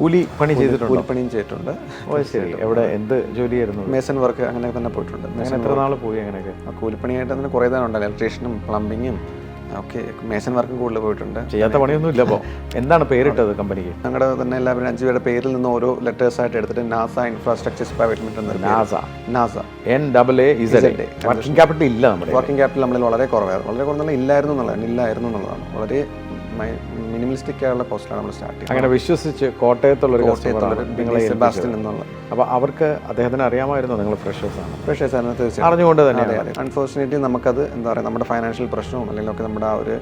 കൂലി പണി ചെയ്തിട്ടുണ്ടോ? കൂലിപ്പണിയും ചെയ്തിട്ടുണ്ട്. ഓ ശരി. എവിടെ എന്ത് ജോലിയായിരുന്നു? മേസൺ വർക്ക് അങ്ങനെ തന്നെ പോയിട്ടുണ്ട്. അങ്ങനെ എത്ര നാൾ പോയി അങ്ങനെയൊക്കെ? കൂലിപ്പണിയായിട്ട് അതിന് കുറേ തന്നെ ഉണ്ട് ഇലക്ട്രീഷ്യനും പ്ലംബിങ്ങും ഓക്കെ മേസൺ വർക്കും കൂടുതൽ പോയിട്ടുണ്ട്. ചെയ്യാത്ത പണിയൊന്നും ഇല്ല അപ്പോൾ എന്താണ് പേരിട്ടത് കമ്പനിക്ക്? ഞങ്ങളുടെ തന്നെ എല്ലാവരും അഞ്ചു പേരുടെ പേരിൽ നിന്ന് ഓരോ ലെറ്റേഴ്സ് ആയിട്ട് എടുത്തിട്ട് Naaz infrastructures private limited Naaz Naaz N double A Z working capital ഇല്ല നമ്മുടെ വർക്കിംഗ് ക്യാപിറ്റൽ നമ്മളിൽ വളരെ കുറവായിരുന്നു വളരെ കുറവെന്നുള്ള ഇല്ലായിരുന്നു എന്നുള്ളതാണ്. ഇല്ലായിരുന്നു എന്നുള്ളതാണ്. വളരെ മിനിമലിസ്റ്റിക് ആയുള്ള പോസ്റ്റിലാണ് നമ്മൾ സ്റ്റാർട്ട് ചെയ്യുന്നത്. അങ്ങനെ വിശ്വസിച്ച് കോട്ടയത്തുള്ള ഒരു കസ്റ്റമർ നിങ്ങളെ സെബാസ്റ്റ്യൻ എന്നുള്ള. അപ്പോൾ അവർക്ക് അദ്ദേഹത്തിന് അറിയാമായിരുന്നു നിങ്ങൾ ഫ്രഷേഴ്സ് ആണ്? തീർച്ചയായും. അറിഞ്ഞുകൊണ്ട് തന്നെ അതെ അതെ. അൺഫോർച്ചുനേറ്റ്ലി നമുക്കത് എന്താ പറയുക നമ്മുടെ ഫൈനാൻഷ്യൽ പ്രശ്നവും അല്ലെങ്കിൽ ഒക്കെ നമ്മുടെ ആ ഒരു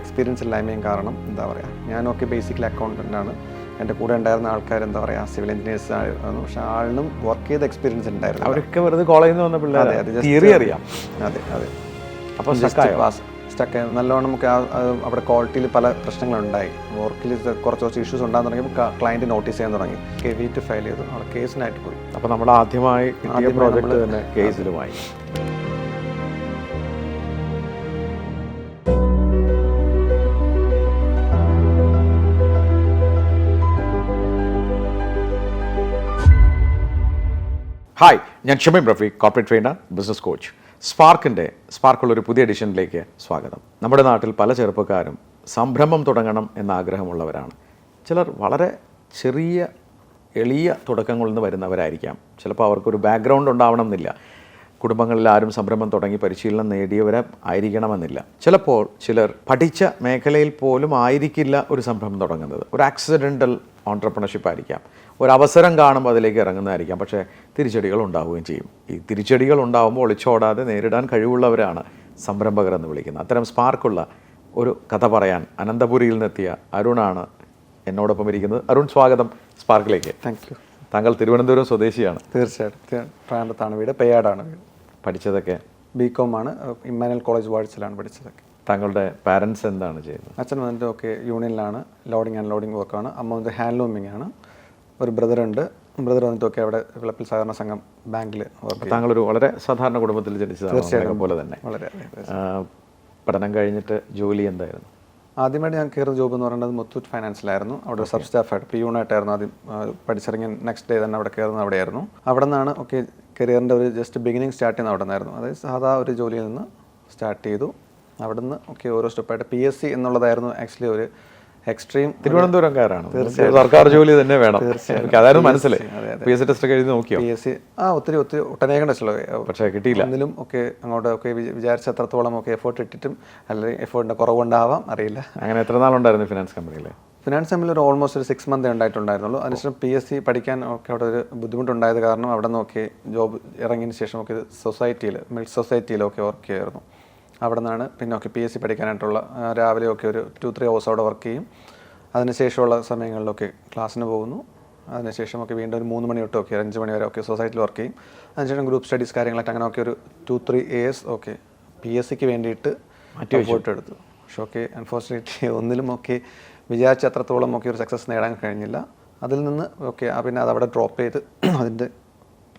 എക്സ്പീരിയൻസ് ഇല്ലായ്മയും കാരണം എന്താ പറയുക ഞാനൊക്കെ ബേസിക്കലി അക്കൗണ്ടന്റ് ആണ്. എന്റെ കൂടെ ഉണ്ടായിരുന്ന ആൾക്കാർ എന്താ പറയുക സിവിൽ എഞ്ചിനീയേഴ്സ് ആയിരുന്നു പക്ഷെ ആളിനും വർക്ക് ചെയ്ത എക്സ്പീരിയൻസ് ഉണ്ടായിരുന്നു അവരൊക്കെ വെറുതെ കോളേജിൽ നിന്ന് വന്ന അതെ, പിള്ളേരെ അത് തിയറി അറിയാം. അതെ അതെ. അപ്പോൾ സ്റ്റക്കായോ സ്റ്റക്ക് നല്ലോണം നമുക്ക് ആ- അവിടെ ക്വാളിറ്റിയിൽ പല പ്രശ്നങ്ങളുണ്ടായി. വർക്കിൽ കുറച്ച് കുറച്ച് ഇഷ്യൂസ് ഉണ്ടാകാൻ തുടങ്ങിയപ്പോൾ ക്ലയന്റ് നോട്ടീസ് ചെയ്യാൻ തുടങ്ങി. കെ വി ടു ഫയൽ ചെയ്തു. അവിടെ കേസിനായിട്ട് പോയി. അപ്പോൾ നമ്മൾ ആദ്യമായി പ്രോജക്റ്റ് തന്നെ കേസിലുമായി ഹായ് ഞാൻ Shameem Rafeeq corporate trainer business coach സ്പാർക്കിന്റെ സ്പാർക്കുള്ള ഒരു പുതിയ എഡിഷനിലേക്ക് സ്വാഗതം. നമ്മുടെ നാട്ടിൽ പല ചെറുപ്പക്കാരും സംരംഭം തുടങ്ങണം എന്ന ആഗ്രഹമുള്ളവരാണ് ചിലർ വളരെ ചെറിയ എളിയ തുടക്കങ്ങളിൽ നിന്ന് വരുന്നവരായിരിക്കാം. ചിലപ്പോൾ അവർക്കൊരു ബാക്ക്ഗ്രൗണ്ട് ഉണ്ടാവണം എന്നില്ല. കുടുംബങ്ങളിൽ ആരും സംരംഭം തുടങ്ങി പരിശീലനം നേടിയവരെ ആയിരിക്കണമെന്നില്ല. ചിലപ്പോൾ ചിലർ പഠിച്ച മേഖലയിൽ പോലും ആയിരിക്കില്ല ഒരു സംരംഭം തുടങ്ങുന്നത്. ഒരു ആക്സിഡന്റൽ ഓൺടർപ്രണർഷിപ്പ് ആയിരിക്കാം. ഒരു അവസരം കാണുമ്പോൾ അതിലേക്ക് ഇറങ്ങുന്നതായിരിക്കാം. പക്ഷേ തിരിച്ചടികൾ ഉണ്ടാവുകയും ചെയ്യും. ഈ തിരിച്ചടികൾ ഉണ്ടാകുമ്പോൾ ഒളിച്ചോടാതെ നേരിടാൻ കഴിവുള്ളവരാണ് സംരംഭകർ എന്ന് വിളിക്കുന്നത്. അത്തരം സ്പാർക്കുള്ള ഒരു കഥ പറയാൻ അനന്തപുരിയിൽ നിന്നെത്തിയ അരുണാണ് എന്നോടൊപ്പം ഇരിക്കുന്നത്. അരുൺ സ്വാഗതം സ്പാർക്കിലേക്ക്. താങ്ക് യു താങ്കൾ തിരുവനന്തപുരം സ്വദേശിയാണ്. തീർച്ചയായിട്ടും. ട്രാൻഡത്താണ് വീട്. പെയ്യാടാണ് വീട്. പഠിച്ചതൊക്കെ? ബി കോം ആണ് ഇമ്മാനുവൽ കോളേജ് വാഴ്ചയിലാണ് പഠിച്ചതൊക്കെ. താങ്കളുടെ പാരൻസ് എന്താണ് ചെയ്യുന്നത്? അച്ഛൻ വന്നിട്ട് ഒക്കെ യൂണിയനിലാണ്. ലോഡിങ് ആൻഡ് വർക്കാണ്. അമ്മ വന്നിട്ട് ഹാൻഡ്ലൂമിംഗ് ആണ്. ഒരു ബ്രദർ ഉണ്ട് ബ്രദർ വന്നിട്ട് ഒക്കെ അവിടെ വിളപ്പിൽ സഹകരണ സംഘം ബാങ്കിൽ താങ്കൾ ഒരു വളരെ സാധാരണ കുടുംബത്തിൽ ജനിച്ചതാണ് പോലെ തന്നെ. വളരെ പഠനം കഴിഞ്ഞിട്ട് ജോലി എന്തായിരുന്നു? ആദ്യമായിട്ട് ഞാൻ കയറുന്ന ജോബ് എന്ന് പറയുന്നത് മുത്തൂറ്റ് ഫൈനാൻസിലായിരുന്നു. അവിടെ സബ് സ്റ്റാഫായിട്ട് പി യൂണായിട്ടായിരുന്നു ആദ്യം പഠിച്ചിറങ്ങി നെക്സ്റ്റ് ഡേ തന്നെ അവിടെ കയറുന്നത് അവിടെയായിരുന്നു. അവിടെ നിന്നാണ് ഓക്കെ കരിയറിന്റെ ഒരു ജസ്റ്റ് ബിഗിനിങ് സ്റ്റാർട്ട് ചെയ്യുന്നത് അവിടെ നിന്നായിരുന്നു. അതായത് സാധാ ഒരു ജോലിയിൽ നിന്ന് സ്റ്റാർട്ട് ചെയ്തു. അവിടെ നിന്ന് ഓക്കെ ഓരോ സ്റ്റെപ്പായിട്ട് പി എസ് സി എന്നുള്ളതായിരുന്നു ആക്ച്വലി ഒരു എക്സ്ട്രീം തിരുവനന്തപുരംകാരാണ് സർക്കാർ ജോലി തന്നെ വേണം. തീർച്ചയായും. അതായിരുന്നു മനസ്സിലായി പി എസ് സി ടെസ്റ്റ് ഒക്കെ എഴുതി നോക്കിയോ? പി എസ് സി ആ ഒത്തിരി ഒത്തിരി ഒട്ടനേകം ടെസ്റ്റുള്ള പക്ഷേ കിട്ടിയില്ല. ഒന്നിലും ഒക്കെ അങ്ങോട്ട് ഒക്കെ വിചാരിച്ച അത്രത്തോളം ഒക്കെ എഫേർട്ട് ഇട്ടിട്ടും അല്ലെങ്കിൽ എഫേർട്ടിന്റെ കുറവുണ്ടാവാം അറിയില്ല. അങ്ങനെ എത്ര നാളുണ്ടായിരുന്നു ഫിനാൻസ് കമ്പനിയിൽ ഫിനാൻസ് കമ്പനിയിൽ ഒരു ഓൾമോസ്റ്റ് ഒരു സിക്സ് മന്ത് ഉണ്ടായിട്ടുണ്ടായിരുന്നുള്ളൂ. അതിനുശേഷം പി എസ് സി പഠിക്കാൻ ഒക്കെ അവിടെ ഒരു ബുദ്ധിമുട്ടുണ്ടായത് കാരണം അവിടെ നോക്കി ജോബ് ഇറങ്ങിയതിന് ശേഷം ഒക്കെ സൊസൈറ്റിയിൽ മിൽ സൊസൈറ്റിയിലൊക്കെ വർക്ക് ചെയ്യായിരുന്നു അവിടെ നിന്നാണ് പിന്നെ ഒക്കെ പി എസ് സി പഠിക്കാനായിട്ടുള്ള രാവിലെയൊക്കെ രാവിലെ ഒക്കെ ഒരു ടു ത്രീ ഹവേഴ്സ് അവിടെ വർക്ക് ചെയ്യും. അതിനുശേഷമുള്ള സമയങ്ങളിലൊക്കെ ക്ലാസ്സിന് പോകുന്നു. അതിനുശേഷമൊക്കെ വീണ്ടും ഒരു മൂന്ന് മണി തൊട്ടൊക്കെ അഞ്ച് മണി വരെ ഒക്കെ സൊസൈറ്റിയിൽ വർക്ക് ചെയ്യും. അതിനുശേഷം ഗ്രൂപ്പ് സ്റ്റഡീസ് കാര്യങ്ങളൊക്കെ അങ്ങനെ ഒക്കെ ഒരു ടു ത്രീ ഇയേഴ്സ് ഒക്കെ പി എസ് സിക്ക് വേണ്ടിയിട്ട് എഫോർട്ട് എടുത്തു. പക്ഷെ ഓക്കെ അൺഫോർച്ചുനേറ്റ്ലി ഒന്നിലും ഒക്കെ വിചാരിച്ച അത്രത്തോളം ഒക്കെ ഒരു സക്സസ് നേടാൻ കഴിഞ്ഞില്ല. അതിൽ നിന്ന് ഓക്കെ ആ പിന്നെ അത് അവിടെ ഡ്രോപ്പ് ചെയ്ത് അതിന്റെ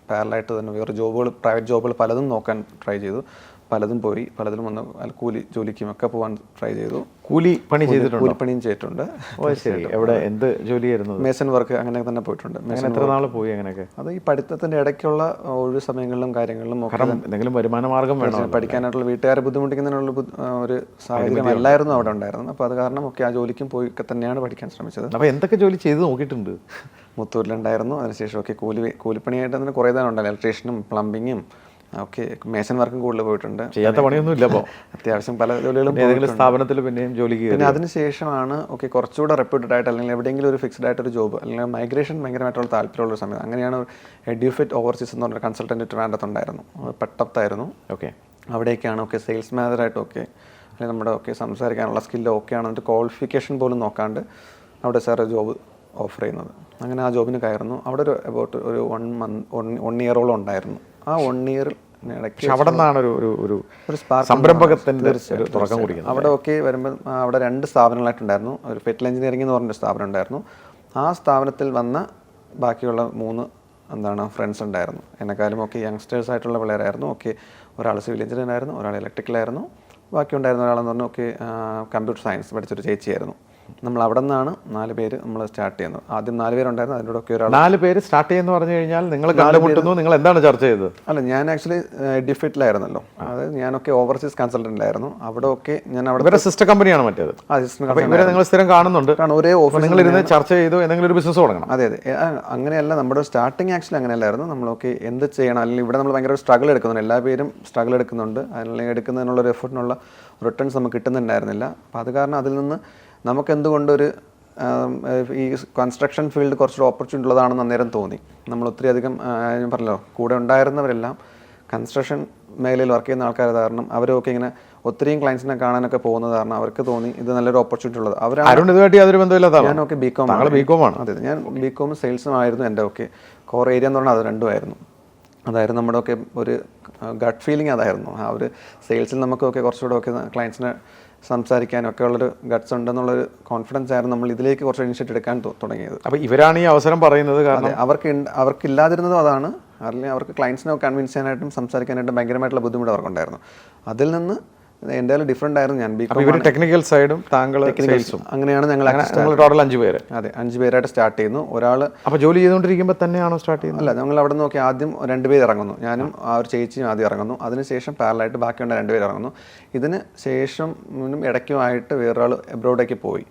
പാരലായിട്ട് തന്നെ വേറെ ജോബുകൾ പ്രൈവറ്റ് ജോബുകൾ പലതും നോക്കാൻ ട്രൈ ചെയ്തു. പലതും പോയി പലതിലും ഒന്ന് അല്ല കൂലി ജോലിക്കും ഒക്കെ പോകാൻ ട്രൈ ചെയ്തു. കൂലി പണി ചെയ്തിട്ടുണ്ട്? കൂലിപ്പണിയും ചെയ്തിട്ടുണ്ട്. എവിടെ? എന്ത് ജോലിയായിരുന്നു? മേസൺ വർക്ക് അങ്ങനെ തന്നെ പോയിട്ടുണ്ട്. അങ്ങനെ എത്ര നാൾ പോയി അങ്ങനെയൊക്കെ? അത് ഈ പഠിത്തത്തിന്റെ ഇടയ്ക്കുള്ള ഒഴിവ് സമയങ്ങളിലും കാര്യങ്ങളിലും എന്തെങ്കിലും വരുമാന മാർഗം വേണം പഠിക്കാനായിട്ടുള്ള വീട്ടുകാരെ ബുദ്ധിമുട്ടിക്കുന്നതിനുള്ള ഒരു സാഹചര്യം അല്ലായിരുന്നു അവിടെ ഉണ്ടായിരുന്നത്. അപ്പോൾ അത് കാരണം ഒക്കെ ആ ജോലിക്കും പോയി ഒക്കെ തന്നെയാണ് പഠിക്കാൻ ശ്രമിച്ചത്. അപ്പോൾ എന്തൊക്കെ ജോലി ചെയ്ത് നോക്കിയിട്ടുണ്ട്? മുത്തൂരിലുണ്ടായിരുന്നു. അതിനുശേഷം ഒക്കെ കൂലി കൂലിപ്പണിയായിട്ട് തന്നെ കുറേ തന്നെ ഉണ്ടായിരുന്നു ഇലക്ട്രീഷ്യനും പ്ലംബിങ്ങും ഒക്കെ മേസൺ വർക്കും കൂടുതൽ പോയിട്ടുണ്ട്. ചെയ്യാത്ത പണിയൊന്നും ഇല്ല അപ്പോൾ അത്യാവശ്യം പല ജോലികളും ഏതെങ്കിലും സ്ഥാപനത്തിൽ പിന്നെയും ജോലിക്ക് പിന്നെ അതിനുശേഷമാണ് ഓക്കെ കുറച്ചുകൂടെ റെപ്യൂട്ടഡ് ആയിട്ട് അല്ലെങ്കിൽ എവിടെയെങ്കിലും ഒരു ഫിക്സ്ഡ് ആയിട്ട് ഒരു ജോബ് അല്ലെങ്കിൽ മൈഗ്രേഷൻ ഭയങ്കരമായിട്ടുള്ള താല്പര്യമുള്ള സമയം. അങ്ങനെയാണ് എഡ്യൂഫിറ്റ് ഓവർസീസ് എന്ന് പറഞ്ഞ കൺസൾട്ടന്റ് ട്രിവാൻഡത്തുണ്ടായിരുന്നു പെട്ടത്തായിരുന്നു. ഓക്കെ. അവിടേക്കാണ് ഓക്കെ സെയിൽസ് മാനേജറായിട്ടൊക്കെ അല്ലെങ്കിൽ നമ്മുടെ ഓക്കെ സംസാരിക്കാനുള്ള സ്കില്ല് ഓക്കെ ആണ് എന്നിട്ട് ക്വാളിഫിക്കേഷൻ പോലും നോക്കാണ്ട് അവിടെ സാർ ജോബ് ഓഫർ ചെയ്യുന്നത്. അങ്ങനെ ആ ജോബിന് കയറുന്നു. അവിടെ ഒരു അബൌട്ട് ഒരു വൺ മന്ത് വൺ ഇയറോളം ഉണ്ടായിരുന്നു. ആ വൺ ഇയർ ഇടയ്ക്ക് അവിടെ നിന്നാണ് ഒരു ഒരു ഒരു ഒരു തുടക്കം കുറിക്കുന്നത്. അവിടെ ഒക്കെ വരുമ്പോൾ അവിടെ രണ്ട് സ്ഥാപനങ്ങളായിട്ടുണ്ടായിരുന്നു. ഒരു പെറ്റൽ എഞ്ചിനീയറിംഗ് എന്ന് പറഞ്ഞൊരു സ്ഥാപനം ഉണ്ടായിരുന്നു. ആ സ്ഥാപനത്തിൽ വന്ന ബാക്കിയുള്ള മൂന്ന് എന്താണ് ഫ്രണ്ട്സ് ഉണ്ടായിരുന്നു. എന്നെക്കാളും ഒക്കെ യങ്സ്റ്റേഴ്സ് ആയിട്ടുള്ള പിള്ളേരായിരുന്നു. ഒക്കെ ഒരാൾ സിവിൽ എഞ്ചിനീയർ ആയിരുന്നു ഒരാൾ ഇലക്ട്രിക്കലായിരുന്നു ബാക്കി ഉണ്ടായിരുന്ന ഒരാളെന്ന് പറഞ്ഞു ഒക്കെ കമ്പ്യൂട്ടർ സയൻസ് പഠിച്ചൊരു ചേച്ചിയായിരുന്നു. നമ്മൾ അവിടെ നിന്നാണ് നാല് പേര് നമ്മൾ സ്റ്റാർട്ട് ചെയ്യുന്നത്. ആദ്യം നാല് പേരുണ്ടായിരുന്നു അതിന്റെ ഒക്കെ ഒരാൾ നാല് പേര് സ്റ്റാർട്ട് ചെയ്യുന്നു പറഞ്ഞു കഴിഞ്ഞാൽ നിങ്ങൾ കണ്ടുമുട്ടുന്നു നിങ്ങൾ എന്താണ് ചർച്ച ചെയ്തത്? അല്ല ഞാൻ ആക്ച്വലി ഡിഫിറ്റിലായിരുന്നല്ലോ. അതായത് ഞാനൊക്കെ ഓവർസീസ് കൺസൾട്ടന്റിലായിരുന്നു അവിടെ ഒക്കെ ഞാൻ അവിടെ സിസ്റ്റർ കമ്പനിയാണ് മറ്റേത്. ഇവരെ നിങ്ങൾ സ്ഥിരം കാണുന്നുണ്ട്. കാരണം ഒരേ ഓഫീസ് നിങ്ങൾ ഇരുന്ന് ചർച്ച ചെയ്തു എന്തെങ്കിലും ഒരു ബിസിനസ് തുടങ്ങണം. അതെ അതെ. അങ്ങനെയല്ല നമ്മുടെ സ്റ്റാർട്ടിങ് ആക്ച്വലി അങ്ങനെയല്ലായിരുന്നു. നമ്മളൊക്കെ എന്ത് ചെയ്യണം അല്ലെങ്കിൽ ഇവിടെ നമ്മൾ ഭയങ്കര സ്ട്രഗിൾ എടുക്കുന്നുണ്ട്. എല്ലാ പേരും സ്ട്രഗിൾ എടുക്കുന്നുണ്ട്. അല്ലെങ്കിൽ എടുക്കുന്നതിനുള്ള ഒരു എഫർട്ടിനുള്ള റിട്ടേൺസ് നമുക്ക് കിട്ടുന്നുണ്ടായിരുന്നില്ല. അപ്പോൾ അത് കാരണം അതിൽ നിന്ന് നമുക്ക് എന്തുകൊണ്ടൊരു ആം, ഈ കൺസ്ട്രക്ഷൻ ഫീൽഡ് കുറച്ചുകൂടെ ഓപ്പർച്യൂണിറ്റി ഉള്ളതാണെന്ന് അന്നേരം തോന്നി. നമ്മൾ ഒത്തിരി അധികം ഞാൻ പറഞ്ഞല്ലോ കൂടെ ഉണ്ടായിരുന്നവരെല്ലാം കൺസ്ട്രക്ഷൻ മേഖലയിൽ വർക്ക് ചെയ്യുന്ന ആൾക്കാർ കാരണം അവരൊക്കെ ഇങ്ങനെ ഒത്തിരിയും ക്ലയൻസിനെ കാണാനൊക്കെ പോകുന്നത് കാരണം അവർക്ക് തോന്നി ഇത് നല്ലൊരു ഓപ്പർച്യൂണിറ്റി ഉള്ളത്. ഇതുമായിട്ട് യാതൊരു ഞാനൊക്കെ ബി കോം ബി കോം ആണ്. അതെ ഞാൻ ബി കോം സെയിൽസും ആയിരുന്നു എന്റെ ഒക്കെ. കോർ ഏരിയ എന്ന് പറഞ്ഞാൽ അത് രണ്ടുമായിരുന്നു. അതായിരുന്നു നമ്മുടെ ഒക്കെ ഒരു ഗട്ട് ഫീലിംഗ് അതായിരുന്നു. ആ ഒരു സെയിൽസിൽ നമുക്കൊക്കെ കുറച്ചുകൂടെ ഒക്കെ ക്ലയൻസിനെ സംസാരിക്കാനും ഒക്കെ ഉള്ളൊരു ഗട്ട്സ് ഉണ്ടെന്നുള്ളൊരു കോൺഫിഡൻസ് ആയിരുന്നു നമ്മൾ ഇതിലേക്ക് കുറച്ച് ഇനിഷ്യേറ്റ് എടുക്കാൻ തുടങ്ങിയത്. അപ്പോൾ ഇവരാണ് ഈ അവസരം പറയുന്നത് കാരണം അവർക്ക് അവർക്കില്ലാതിരുന്നതും അവർക്ക് ഇല്ലാതിരുന്നതും അതാണ്. അല്ലെങ്കിൽ അവർക്ക് ക്ലയൻസിനെ കൺവിൻസ് ചെയ്യാനായിട്ടും സംസാരിക്കാനായിട്ടും ഭയങ്കരമായിട്ടുള്ള ബുദ്ധിമുട്ട് അവർക്കുണ്ടായിരുന്നു. അതിൽ നിന്ന് എന്തായാലും ഡിഫറെന്റ് ആയിരുന്നു. ഞാൻ ബികോം ടെക്നിക്കൽ സൈഡും താങ്കൾ സെയിൽസും അങ്ങനെയാണ് ഞങ്ങൾ ഞങ്ങൾ ടോട്ടൽ അഞ്ച് പേര്. അതെ അഞ്ച് പേരായിട്ട് സ്റ്റാർട്ട് ചെയ്യുന്നു. ഒരാൾ അപ്പോൾ ജോലി ചെയ്തുകൊണ്ടിരിക്കുമ്പോൾ തന്നെയാണോ സ്റ്റാർട്ട് ചെയ്യുന്നത്? അല്ല ഞങ്ങൾ അവിടെ നോക്കി ആദ്യം രണ്ട് പേര് ഇറങ്ങുന്നു. ഞാനും ആ ഒരു ചേച്ചിയും ആദ്യം ഇറങ്ങുന്നു. അതിനുശേഷം പാരലായിട്ട് ബാക്കിയുള്ള രണ്ട് പേര് ഇറങ്ങുന്നു. ഇതിന് ശേഷം ഇടയ്ക്കുമായിട്ട് വേറൊരാൾ എബ്രോഡേക്ക് പോയി.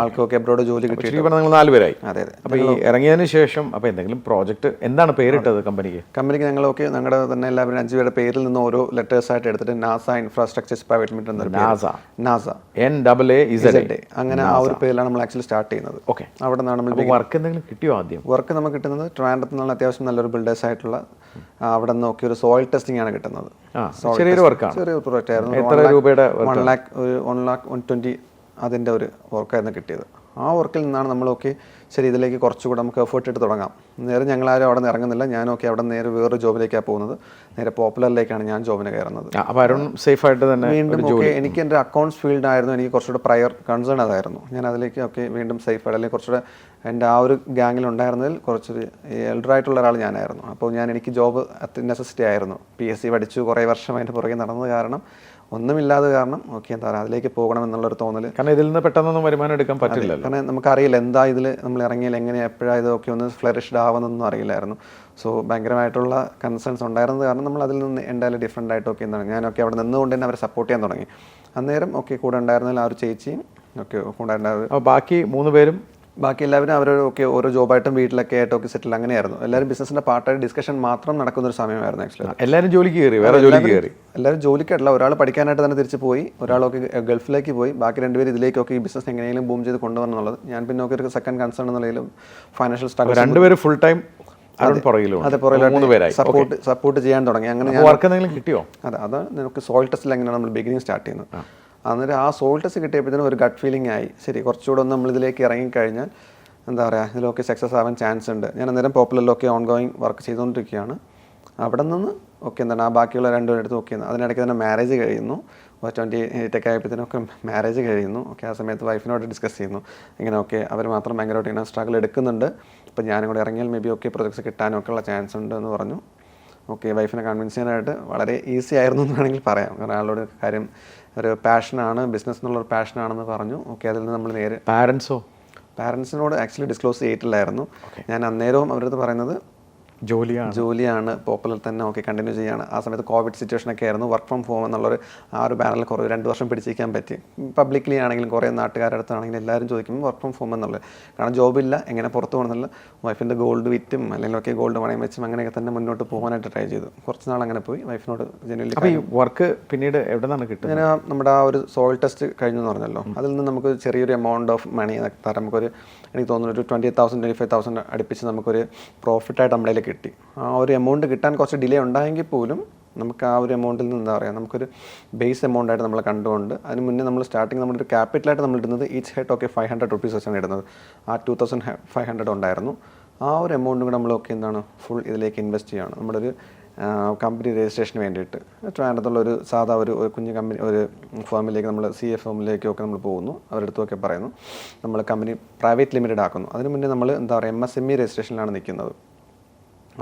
ആൾക്കൊക്കെ എബ്രോഡ് ജോലി കിട്ടി നിങ്ങൾ നാലുപേരായി. അതെ അതെ. അപ്പോൾ ഈ ഇറങ്ങിയതിന് ശേഷം അപ്പോൾ എന്തെങ്കിലും പ്രോജക്റ്റ് എന്താണ് പേരിട്ടത് കമ്പനിക്ക് കമ്പനിക്ക് ഞങ്ങളൊക്കെ ഞങ്ങളുടെ തന്നെ എല്ലാവരും അഞ്ച് പേരുടെ പേരിൽ നിന്ന് ഓരോ ലെറ്റേഴ്സ് ആയിട്ട് എടുത്തിട്ട് നാസ ഇൻഫ്രാസ്ട്രക്ചേഴ്സ് പ്രൈവറ്റ് ലിമിറ്റഡ് എന്നൊരു. Naaz Naaz N double A Z അങ്ങനെ ആ ഒരു പേരിലാണ് നമ്മൾ ആക്ച്വലി സ്റ്റാർട്ട് ചെയ്യുന്നത്. ഓക്കെ അവിടെ നിന്നാണ് നമ്മൾ വർക്ക് എന്തെങ്കിലും കിട്ടിയോ ആദ്യം? വർക്ക് നമുക്ക് കിട്ടുന്നത് ട്രാൻഡത്ത് നിന്നുള്ള അത്യാവശ്യം നല്ലൊരു ബിൽഡേഴ്സ് ആയിട്ടുള്ള അവിടെ നോക്കി ഒരു സോയിൽ ടെസ്റ്റിംഗ് ആണ് കിട്ടുന്നത്. ചെറിയൊരു വർക്കാണ് ചെറിയൊരു പ്രൊജക്റ്റ് ആയിരുന്നു. എത്ര രൂപയുടെ വൺ ലാക്ക് ഒരു വൺ ലാക്ക് വൺ ട്വന്റി അതിന്റെ ഒരു വർക്കായിരുന്നു കിട്ടിയത്. ആ വർക്കിൽ നിന്നാണ് നമ്മളൊക്കെ ശരി ഇതിലേക്ക് കുറച്ചുകൂടെ നമുക്ക് എഫേർട്ട് ഇട്ട് തുടങ്ങാം. നേരെ ഞങ്ങളാരും അവിടെ നിന്ന് ഇറങ്ങുന്നില്ല. ഞാനൊക്കെ അവിടെ നേരെ വേറൊരു ജോബിലേക്കാണ് പോകുന്നത്. നേരെ പോപ്പുലറിലേക്കാണ് ഞാൻ ജോബിന് കയറുന്നത്. അപ്പോൾ അരുൺ സേഫ് ആയിട്ട് തന്നെ വീണ്ടും ഓക്കെ എനിക്ക് എന്റെ അക്കൗണ്ട്സ് ഫീൽഡ് ആയിരുന്നു. എനിക്ക് കുറച്ചുകൂടെ പ്രയർ കൺസേൺ അതായിരുന്നു. ഞാൻ അതിലേക്ക് ഓക്കെ വീണ്ടും സേഫ് ആയിട്ട് അല്ലെങ്കിൽ കുറച്ചുകൂടെ എന്റെ ആ ഒരു ഗ്യാങ്ങിൽ ഉണ്ടായിരുന്നതിൽ കുറച്ചൊരു എൽഡറായിട്ടുള്ള ഒരാൾ ഞാനായിരുന്നു. അപ്പോൾ ഞാൻ എനിക്ക് ജോബ് നെസസിറ്റി ആയിരുന്നു. പി എസ് സി പഠിച്ചു കുറേ വർഷം അതിന്റെ പുറകെ നടന്നത് കാരണം ഒന്നുമില്ലാതെ കാരണം ഓക്കെ എന്താ പറയുക അതിലേക്ക് പോകണം എന്നുള്ളൊരു തോന്നൽ കാരണം ഇതിൽ നിന്ന് പെട്ടെന്നൊന്നും വരുമാനം എടുക്കാൻ പറ്റില്ല കാരണം നമുക്കറിയില്ല എന്താ ഇതിൽ നമ്മൾ ഇറങ്ങിയാൽ എങ്ങനെ എപ്പോഴാ ഇതൊക്കെ ഒന്ന് ഫ്ലറിഷ്ഡ് ആവുന്നൊന്നും അറിയില്ലായിരുന്നു. സോ ഭയങ്കരമായിട്ടുള്ള കൺസേൺസ് ഉണ്ടായിരുന്നത് കാരണം നമ്മൾ അതിൽ നിന്ന് എന്തായാലും ഡിഫറെന്റ് ആയിട്ട് ഓക്കെ എന്താണ് ഞാനൊക്കെ അവിടെ നിന്നുകൊണ്ട് തന്നെ അവരെ സപ്പോർട്ട് ചെയ്യാൻ തുടങ്ങി. അന്നേരം ഒക്കെ കൂടെ ഉണ്ടായിരുന്നതിൽ ആ ഒരു ചേച്ചിയും ഒക്കെ കൂടെ ഉണ്ടായിരുന്നു ബാക്കി മൂന്ന് പേരും ബാക്കി എല്ലാവരും അവരൊക്കെ ഓരോ ജോബായിട്ടും വീട്ടിലൊക്കെ ആയിട്ട് ആയിട്ടൊക്കെ സെറ്റിൽ അങ്ങനെയായിരുന്നു. എല്ലാവരും ബിസിനസിന്റെ പാർട്ടായിട്ട് ഡിസ്കഷൻ മാത്രം നടക്കുന്ന ഒരു സമയമായിരുന്നു ആക്ച്വലി എല്ലാവരും ജോലിക്ക് കയറി വേറെ ജോലിക്ക് കയറി. എല്ലാവരും ജോലിക്കായിട്ടില്ല ഒരാൾ പഠിക്കാനായിട്ട് തന്നെ തിരിച്ചു പോയി ഒരാളൊക്കെ ഗൾഫിലേക്ക് പോയി ബാക്കി രണ്ടുപേരും ഇതിലേക്കൊക്കെ ഈ ബിസിനസ് എങ്ങനെയെങ്കിലും ബൂം ചെയ്ത് കൊണ്ടുവരണം എന്നുള്ളത് ഞാൻ പിന്നെ ഒക്കെ ഒരു സെക്കൻഡ് കൺസേൺ എന്നുള്ളതിലും ഫൈനാൻഷ്യൽ സ്ട്രഗിൾ രണ്ടുപേര് ഫുൾ ടൈം പേരായി. സപ്പോർട്ട് സപ്പോർട്ട് ചെയ്യാൻ തുടങ്ങി. അങ്ങനെ വർക്ക് എന്തെങ്കിലും കിട്ടിയോ? അതെ അത് നമുക്ക് സോയിൽ ടെസ്റ്റിൽ എങ്ങനെയാണ് നമ്മൾ ബിഗിനിങ് സ്റ്റാർട്ട് ചെയ്യുന്നത്. അന്നേരം ആ സോൾ ടെസ്റ്റ് കിട്ടിയപ്പോഴത്തേനും ഒരു ഗട്ട് ഫീലിംഗ് ആയി. ശരി കുറച്ചുകൂടെ ഒന്ന് നമ്മളിതിലേക്ക് ഇറങ്ങിക്കഴിഞ്ഞാൽ എന്താ പറയുക ഇതിലൊക്കെ സക്സസ് ആവാൻ ചാൻസ് ഉണ്ട്. ഞാൻ അന്നേരം പോപ്പുലറിലൊക്കെ ഓൺ ഗോയിങ് വർക്ക് ചെയ്തുകൊണ്ടിരിക്കുകയാണ്. അവിടെ നിന്ന് ഓക്കെ എന്താണ് ആ ബാക്കിയുള്ള രണ്ടുപേരും അടുത്ത് ഓക്കെ അതിനിടയ്ക്ക് തന്നെ മാരേജ് കഴിയുന്നു. ട്വന്റി എയ്റ്റൊക്കെ ആയപ്പോഴത്തേനൊക്കെ മാരേജ് കഴിയുന്നു. ഓക്കെ ആ സമയത്ത് വൈഫിനോട് ഡിസ്കസ് ചെയ്യുന്നു. ഇങ്ങനെ ഓക്കെ അവർ മാത്രം ഭയങ്കരമായിട്ട് ഇങ്ങനെ സ്ട്രഗിൾ എടുക്കുന്നുണ്ട്. അപ്പോൾ ഞാനും കൂടെ ഇറങ്ങിയാൽ മേ ബി ഓക്കെ പ്രൊജക്ട്സ് കിട്ടാനൊക്കെ ഉള്ള ചാൻസ് ഉണ്ട് എന്ന് പറഞ്ഞു. ഓക്കെ വൈഫിനെ കൺവിൻസ് ചെയ്യാനായിട്ട് വളരെ ഈസി ആയിരുന്നു എന്ന് വേണമെങ്കിൽ പറയാം. കാരണം ആളോട് കാര്യം ഒരു പാഷനാണ് ബിസിനസ് എന്നുള്ള എന്നുള്ളൊരു പാഷനാണെന്ന് പറഞ്ഞു. ഓക്കെ അതിൽ നിന്ന് നമ്മൾ നേരെ പാരൻസോ പാരൻസിനോട് ആക്ച്വലി ഡിസ്ക്ലോസ് ചെയ്തിട്ടില്ലായിരുന്നു. ഞാൻ അന്നേരവും അവരടുത്ത് പറയുന്നത് ജോലിയാണ്. ജോലിയാണ് പോപ്പുലർ തന്നെ ഓക്കെ കണ്ടിന്യൂ ചെയ്യാണ്. ആ സമയത്ത് കോവിഡ് സിറ്റുവേഷൻ ഒക്കെ ആയിരുന്നു. വർക്ക് ഫ്രം ഹോം എന്നുള്ളൊരു ആ ഒരു ബാനറിൽ കുറേ രണ്ട് വർഷം പിടിച്ചിരിക്കാൻ പറ്റി. പബ്ലിക്കലി ആണെങ്കിലും കുറേ നാട്ടുകാരുടെ അടുത്താണെങ്കിലും എല്ലാവരും ചോദിക്കും വർക്ക് ഫ്രം ഹോം എന്നുള്ളത്? കാരണം ജോബില്ല എങ്ങനെ പുറത്ത് പോകണമെന്നുള്ള വൈഫിന്റെ ഗോൾഡ് വിറ്റും അല്ലെങ്കിൽ ഒക്കെ ഗോൾഡ് പണയം വെച്ചും അങ്ങനെയൊക്കെ തന്നെ മുന്നോട്ട് പോകാനായിട്ട് ട്രൈ ചെയ്തു. കുറച്ച് നാൾ അങ്ങനെ പോയി. വൈഫിനോട് ജനുവലി അപ്പോൾ ഈ വർക്ക് പിന്നീട് എവിടെ നിന്നാണ് കിട്ടുന്നത്? ഞാൻ നമ്മുടെ ആ ഒരു സോൾ ടെസ്റ്റ് കഴിഞ്ഞു എന്ന് പറഞ്ഞല്ലോ. അതിൽ നിന്ന് നമുക്ക് ചെറിയൊരു എമൗണ്ട് ഓഫ് മണി തരാം. നമുക്കൊരു എനിക്ക് തോന്നുന്നു ഒരു twenty thousand twenty five thousand അടുപ്പിച്ച് നമുക്കൊരു പ്രോഫിറ്റായിട്ട് നമ്മുടെ കിട്ടി. ആ ഒരു എമൗണ്ട് കിട്ടാൻ കുറച്ച് ഡിലേ ഉണ്ടായെങ്കിൽ പോലും നമുക്ക് ആ ഒരു എമൗണ്ടിൽ നിന്ന് എന്താ പറയുക നമുക്കൊരു ബേസ് എമൗണ്ട് ആയിട്ട് നമ്മൾ കണ്ടുകൊണ്ട് അതിന് മുന്നേ നമ്മൾ സ്റ്റാർട്ടിങ് നമ്മുടെ ഒരു ക്യാപിറ്റലായിട്ട് നമ്മൾ ഇടുന്നത് each head okay five hundred rupees വെച്ചാണ് ഇടുന്നത്. ആ ടു തൗസൻഡ് ഫൈവ് ഹൺഡ്രഡ് ഉണ്ടായിരുന്നു. ആ ഒരു എമൗണ്ട് കൂടെ നമ്മളൊക്കെ എന്താണ് ഫുൾ ഇതിലേക്ക് ഇൻവെസ്റ്റ് ചെയ്യുകയാണ് നമ്മുടെ ഒരു കമ്പനി രജിസ്ട്രേഷന് വേണ്ടിയിട്ട്. ട്രാൻഡത്തുള്ള ഒരു സാധാ ഒരു കുഞ്ഞു കമ്പനി ഒരു ഫേമിലേക്ക് നമ്മൾ സി എഫ് എമ്മിലേക്കൊക്കെ നമ്മൾ പോകുന്നു. അവരുടെ അടുത്തൊക്കെ പറയുന്നു. നമ്മൾ കമ്പനി പ്രൈവറ്റ് ലിമിറ്റഡ് ആക്കുന്നു. അതിന് മുന്നേ നമ്മൾ എന്താ പറയുക എം എസ് എം ഇ രജിസ്ട്രേഷനിലാണ് നിൽക്കുന്നത്.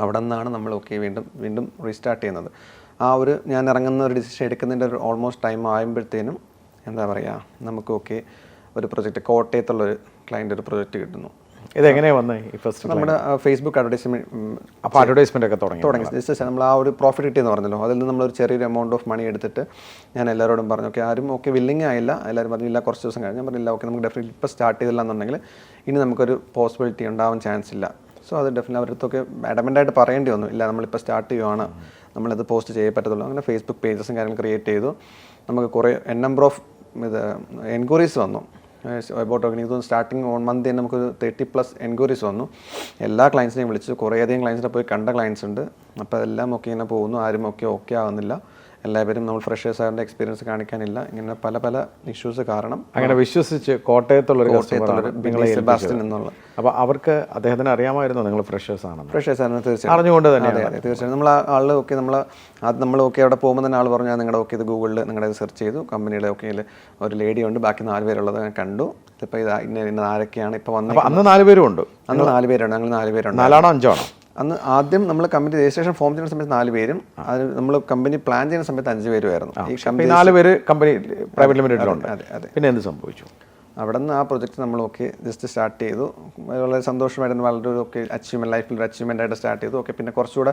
അവിടെ നിന്നാണ് നമ്മൾ ഓക്കെ വീണ്ടും വീണ്ടും റീസ്റ്റാർട്ട് ചെയ്യുന്നത്. ആ ഒരു ഞാൻ ഇറങ്ങുന്ന ഒരു ഡിസിഷൻ എടുക്കുന്നതിന്റെ ഒരു ഓൾമോസ്റ്റ് ടൈം ആകുമ്പോഴത്തേനും എന്താ പറയുക നമുക്ക് ഓക്കെ ഒരു പ്രൊജക്റ്റ് കോട്ടയത്തുള്ളൊരു ക്ലയന്റ് ഒരു പ്രൊജക്റ്റ് കിട്ടുന്നു. ഇതെങ്ങനെയാ വന്നത് ഈ ഫസ്റ്റ് നമ്മുടെ ഫേസ്ബുക്ക് അഡ്വർടൈസ്മെന്റ് അപ്പോൾ അഡ്വർടൈസ്മെന്റ് ഒക്കെ തുടങ്ങി തുടങ്ങി. ജസ്റ്റ് നമ്മൾ ആ ഒരു പ്രോഫിറ്റ് കിട്ടിയെന്ന് പറഞ്ഞല്ലോ. അതിൽ നിന്ന് നമ്മളൊരു ചെറിയൊരു എമൗണ്ട് ഓഫ് മണി എടുത്തിട്ട് ഞാൻ എല്ലാവരോടും പറഞ്ഞു ഓക്കെ ആരും ഓക്കെ വില്ലിങ് ആയില്ല. എല്ലാവരും പറഞ്ഞു ഇല്ല കുറച്ച് ദിവസം കഴിഞ്ഞ്. ഞാൻ പറഞ്ഞില്ല ഓക്കെ നമുക്ക് ഡെഫിനറ്റ് ഇപ്പോൾ സ്റ്റാർട്ട് ചെയ്തില്ല എന്നുണ്ടെങ്കിൽ ഇനി നമുക്കൊരു പോസിബിലിറ്റി ഉണ്ടാവാൻ ചാൻസ് ഇല്ല. സോ അത് ഡെഫിനറ്റ് അവരുടെ അടുത്തൊക്കെ അഡമന്റായിട്ട് പറയേണ്ടി വന്നു. ഇല്ല നമ്മളിപ്പോൾ സ്റ്റാർട്ട് ചെയ്യുവാണ്. നമ്മളിത് പോസ്റ്റ് ചെയ്യേ പറ്റത്തുള്ളൂ. അങ്ങനെ ഫേസ്ബുക്ക് പേജസും കാര്യങ്ങൾ ക്രിയേറ്റ് ചെയ്തു. നമുക്ക് കുറേ എൻ നമ്പർ ഓഫ് ഇത് എൻക്വയറീസ് വന്നു. അബൌട്ട് എനിക്ക് തോന്നുന്നു സ്റ്റാർട്ടിങ് വൺ മന്ത് തന്നെ നമുക്ക് തേർട്ടി പ്ലസ് എൻക്വയറീസ് വന്നു. എല്ലാ ക്ലയൻസിനെയും വിളിച്ചു. കുറേയധികം ക്ലയൻസിനെ പോയി കണ്ട ക്ലയൻസ് ഉണ്ട്. അപ്പോൾ അതെല്ലാം ഒക്കെ ഇങ്ങനെ പോകുന്നു. ആരും ഒക്കെ ഓക്കെ ആവുന്നില്ല. എല്ലാവരും നമ്മൾ ഫ്രഷേഴ്സ് ആയതിന്റെ എക്സ്പീരിയൻസ് കാണിക്കാനില്ല. ഇങ്ങനെ പല പല ഇഷ്യൂസ് കാരണം അങ്ങനെ വിശ്വസിച്ച് കോട്ടയത്തുള്ള സെബാസ്റ്റ്യൻ എന്നുള്ള. അപ്പോൾ അവർക്ക് അദ്ദേഹത്തിന് അറിയാമായിരുന്നു നിങ്ങൾ ഫ്രഷേഴ്സ് ആണ് ഫ്രഷേഴ്സ് ആയിരുന്നു തീർച്ചയായും. അറിഞ്ഞുകൊണ്ട് തന്നെ അതെ തീർച്ചയായും. നമ്മൾ ആ ആളിൽ ഓക്കെ നമ്മൾ അത് നമ്മൾ ഓക്കെ അവിടെ പോകുമ്പോൾ തന്നെ ആൾ പറഞ്ഞാൽ നിങ്ങളുടെ ഓക്കെ ഇത് ഗൂഗിളിൽ നിങ്ങളുടെ സെർച്ച് ചെയ്തു. കമ്പനിയുടെ ഓക്കെ ഒരു ലേഡി ഉണ്ട്. ബാക്കി നാല് പേരുള്ളത് കണ്ടു. ഇതിപ്പോൾ ഇത് ഇന്ന ഇന്ന ആരൊക്കെയാണ് ഇപ്പോൾ വന്നത് അന്ന് നാല് പേരും ഉണ്ട്. അന്ന് നാല് പേരുണ്ട്. ഞങ്ങൾ നാല് പേരുണ്ട്. നാലാണോ അഞ്ചാണോ? അന്ന് ആദ്യം നമ്മൾ കമ്പനി രജിസ്ട്രേഷൻ ഫോം ചെയ്യുന്ന സമയത്ത് നാല് പേരും അതിന് നമ്മൾ കമ്പനി പ്ലാൻ ചെയ്യുന്ന സമയത്ത് അഞ്ച് പേരുമായിരുന്നു ഈ ഈ കമ്പനി നാല് പേര് കമ്പനി പ്രൈവറ്റ് ലിമിറ്റഡിലുണ്ട് അതെ അതെ പിന്നെ എന്ത് സംഭവിച്ചു? അവിടെ നിന്ന് ആ പ്രൊജക്റ്റ് നമ്മൾ ഓക്കെ ജസ്റ്റ് സ്റ്റാർട്ട് ചെയ്തു. വളരെ സന്തോഷമായിരുന്നു വളരെ ഒരു ഒക്കെ അച്ചീവ്മെന്റ് ലൈഫിൽ ഒരു അച്ചീവ്മെന്റ് ആയിട്ട് സ്റ്റാർട്ട് ചെയ്തു. ഓക്കെ പിന്നെ കുറച്ചുകൂടെ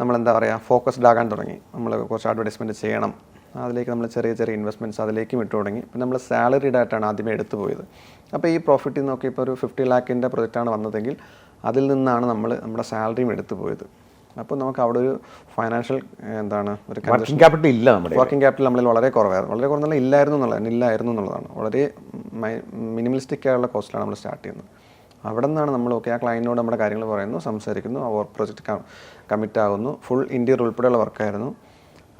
നമ്മൾ എന്താ പറയുക ഫോക്കസ്ഡ് ആകാൻ തുടങ്ങി. നമ്മൾ കുറച്ച് അഡ്വർടൈസ്മെന്റ് ചെയ്യണം. അതിലേക്ക് നമ്മൾ ചെറിയ ചെറിയ ഇൻവെസ്റ്റ്മെന്റ്സ് അതിലേക്കും ഇട്ട് തുടങ്ങി. പിന്നെ നമ്മൾ സാലറിഡ് ആയിട്ടാണ് ആദ്യമേ എടുത്തു പോയത്. അപ്പോൾ ഈ പ്രോഫിറ്റിൽ നിന്നൊക്കെ ഇപ്പോൾ ഒരു ഫിഫ്റ്റി ലാക്കിന്റെ പ്രൊജക്റ്റാണ് വന്നതെങ്കിൽ അതിൽ നിന്നാണ് നമ്മൾ നമ്മുടെ സാലറിയും എടുത്തു പോയത്. അപ്പോൾ നമുക്ക് അവിടെ ഒരു ഫൈനാൻഷ്യൽ എന്താണ് ഒരു വർക്കിംഗ് ക്യാപിറ്റൽ ഇല്ല നമ്മുടെ വർക്കിംഗ് ക്യാപിറ്റൽ നമ്മളിൽ വളരെ കുറവായിരുന്നു. വളരെ കുറവെന്നല്ല ഇല്ലായിരുന്നു എന്നുള്ളത് ഇല്ലായിരുന്നു എന്നുള്ളതാണ്. വളരെ മിനിമലിസ്റ്റിക് ആയുള്ള കോസ്റ്റിലാണ് നമ്മൾ സ്റ്റാർട്ട് ചെയ്യുന്നത്. അവിടെ നിന്നാണ് നമ്മൾ ഓക്കെ ആ ക്ലയന്റിനോട് നമ്മുടെ കാര്യങ്ങൾ പറയുന്നു സംസാരിക്കുന്നു അവർ പ്രൊജക്റ്റ് കമ്മിറ്റ് ആകുന്നു ഫുൾ ഇന്ത്യയിൽ ഉൾപ്പെടെയുള്ള വർക്കായിരുന്നു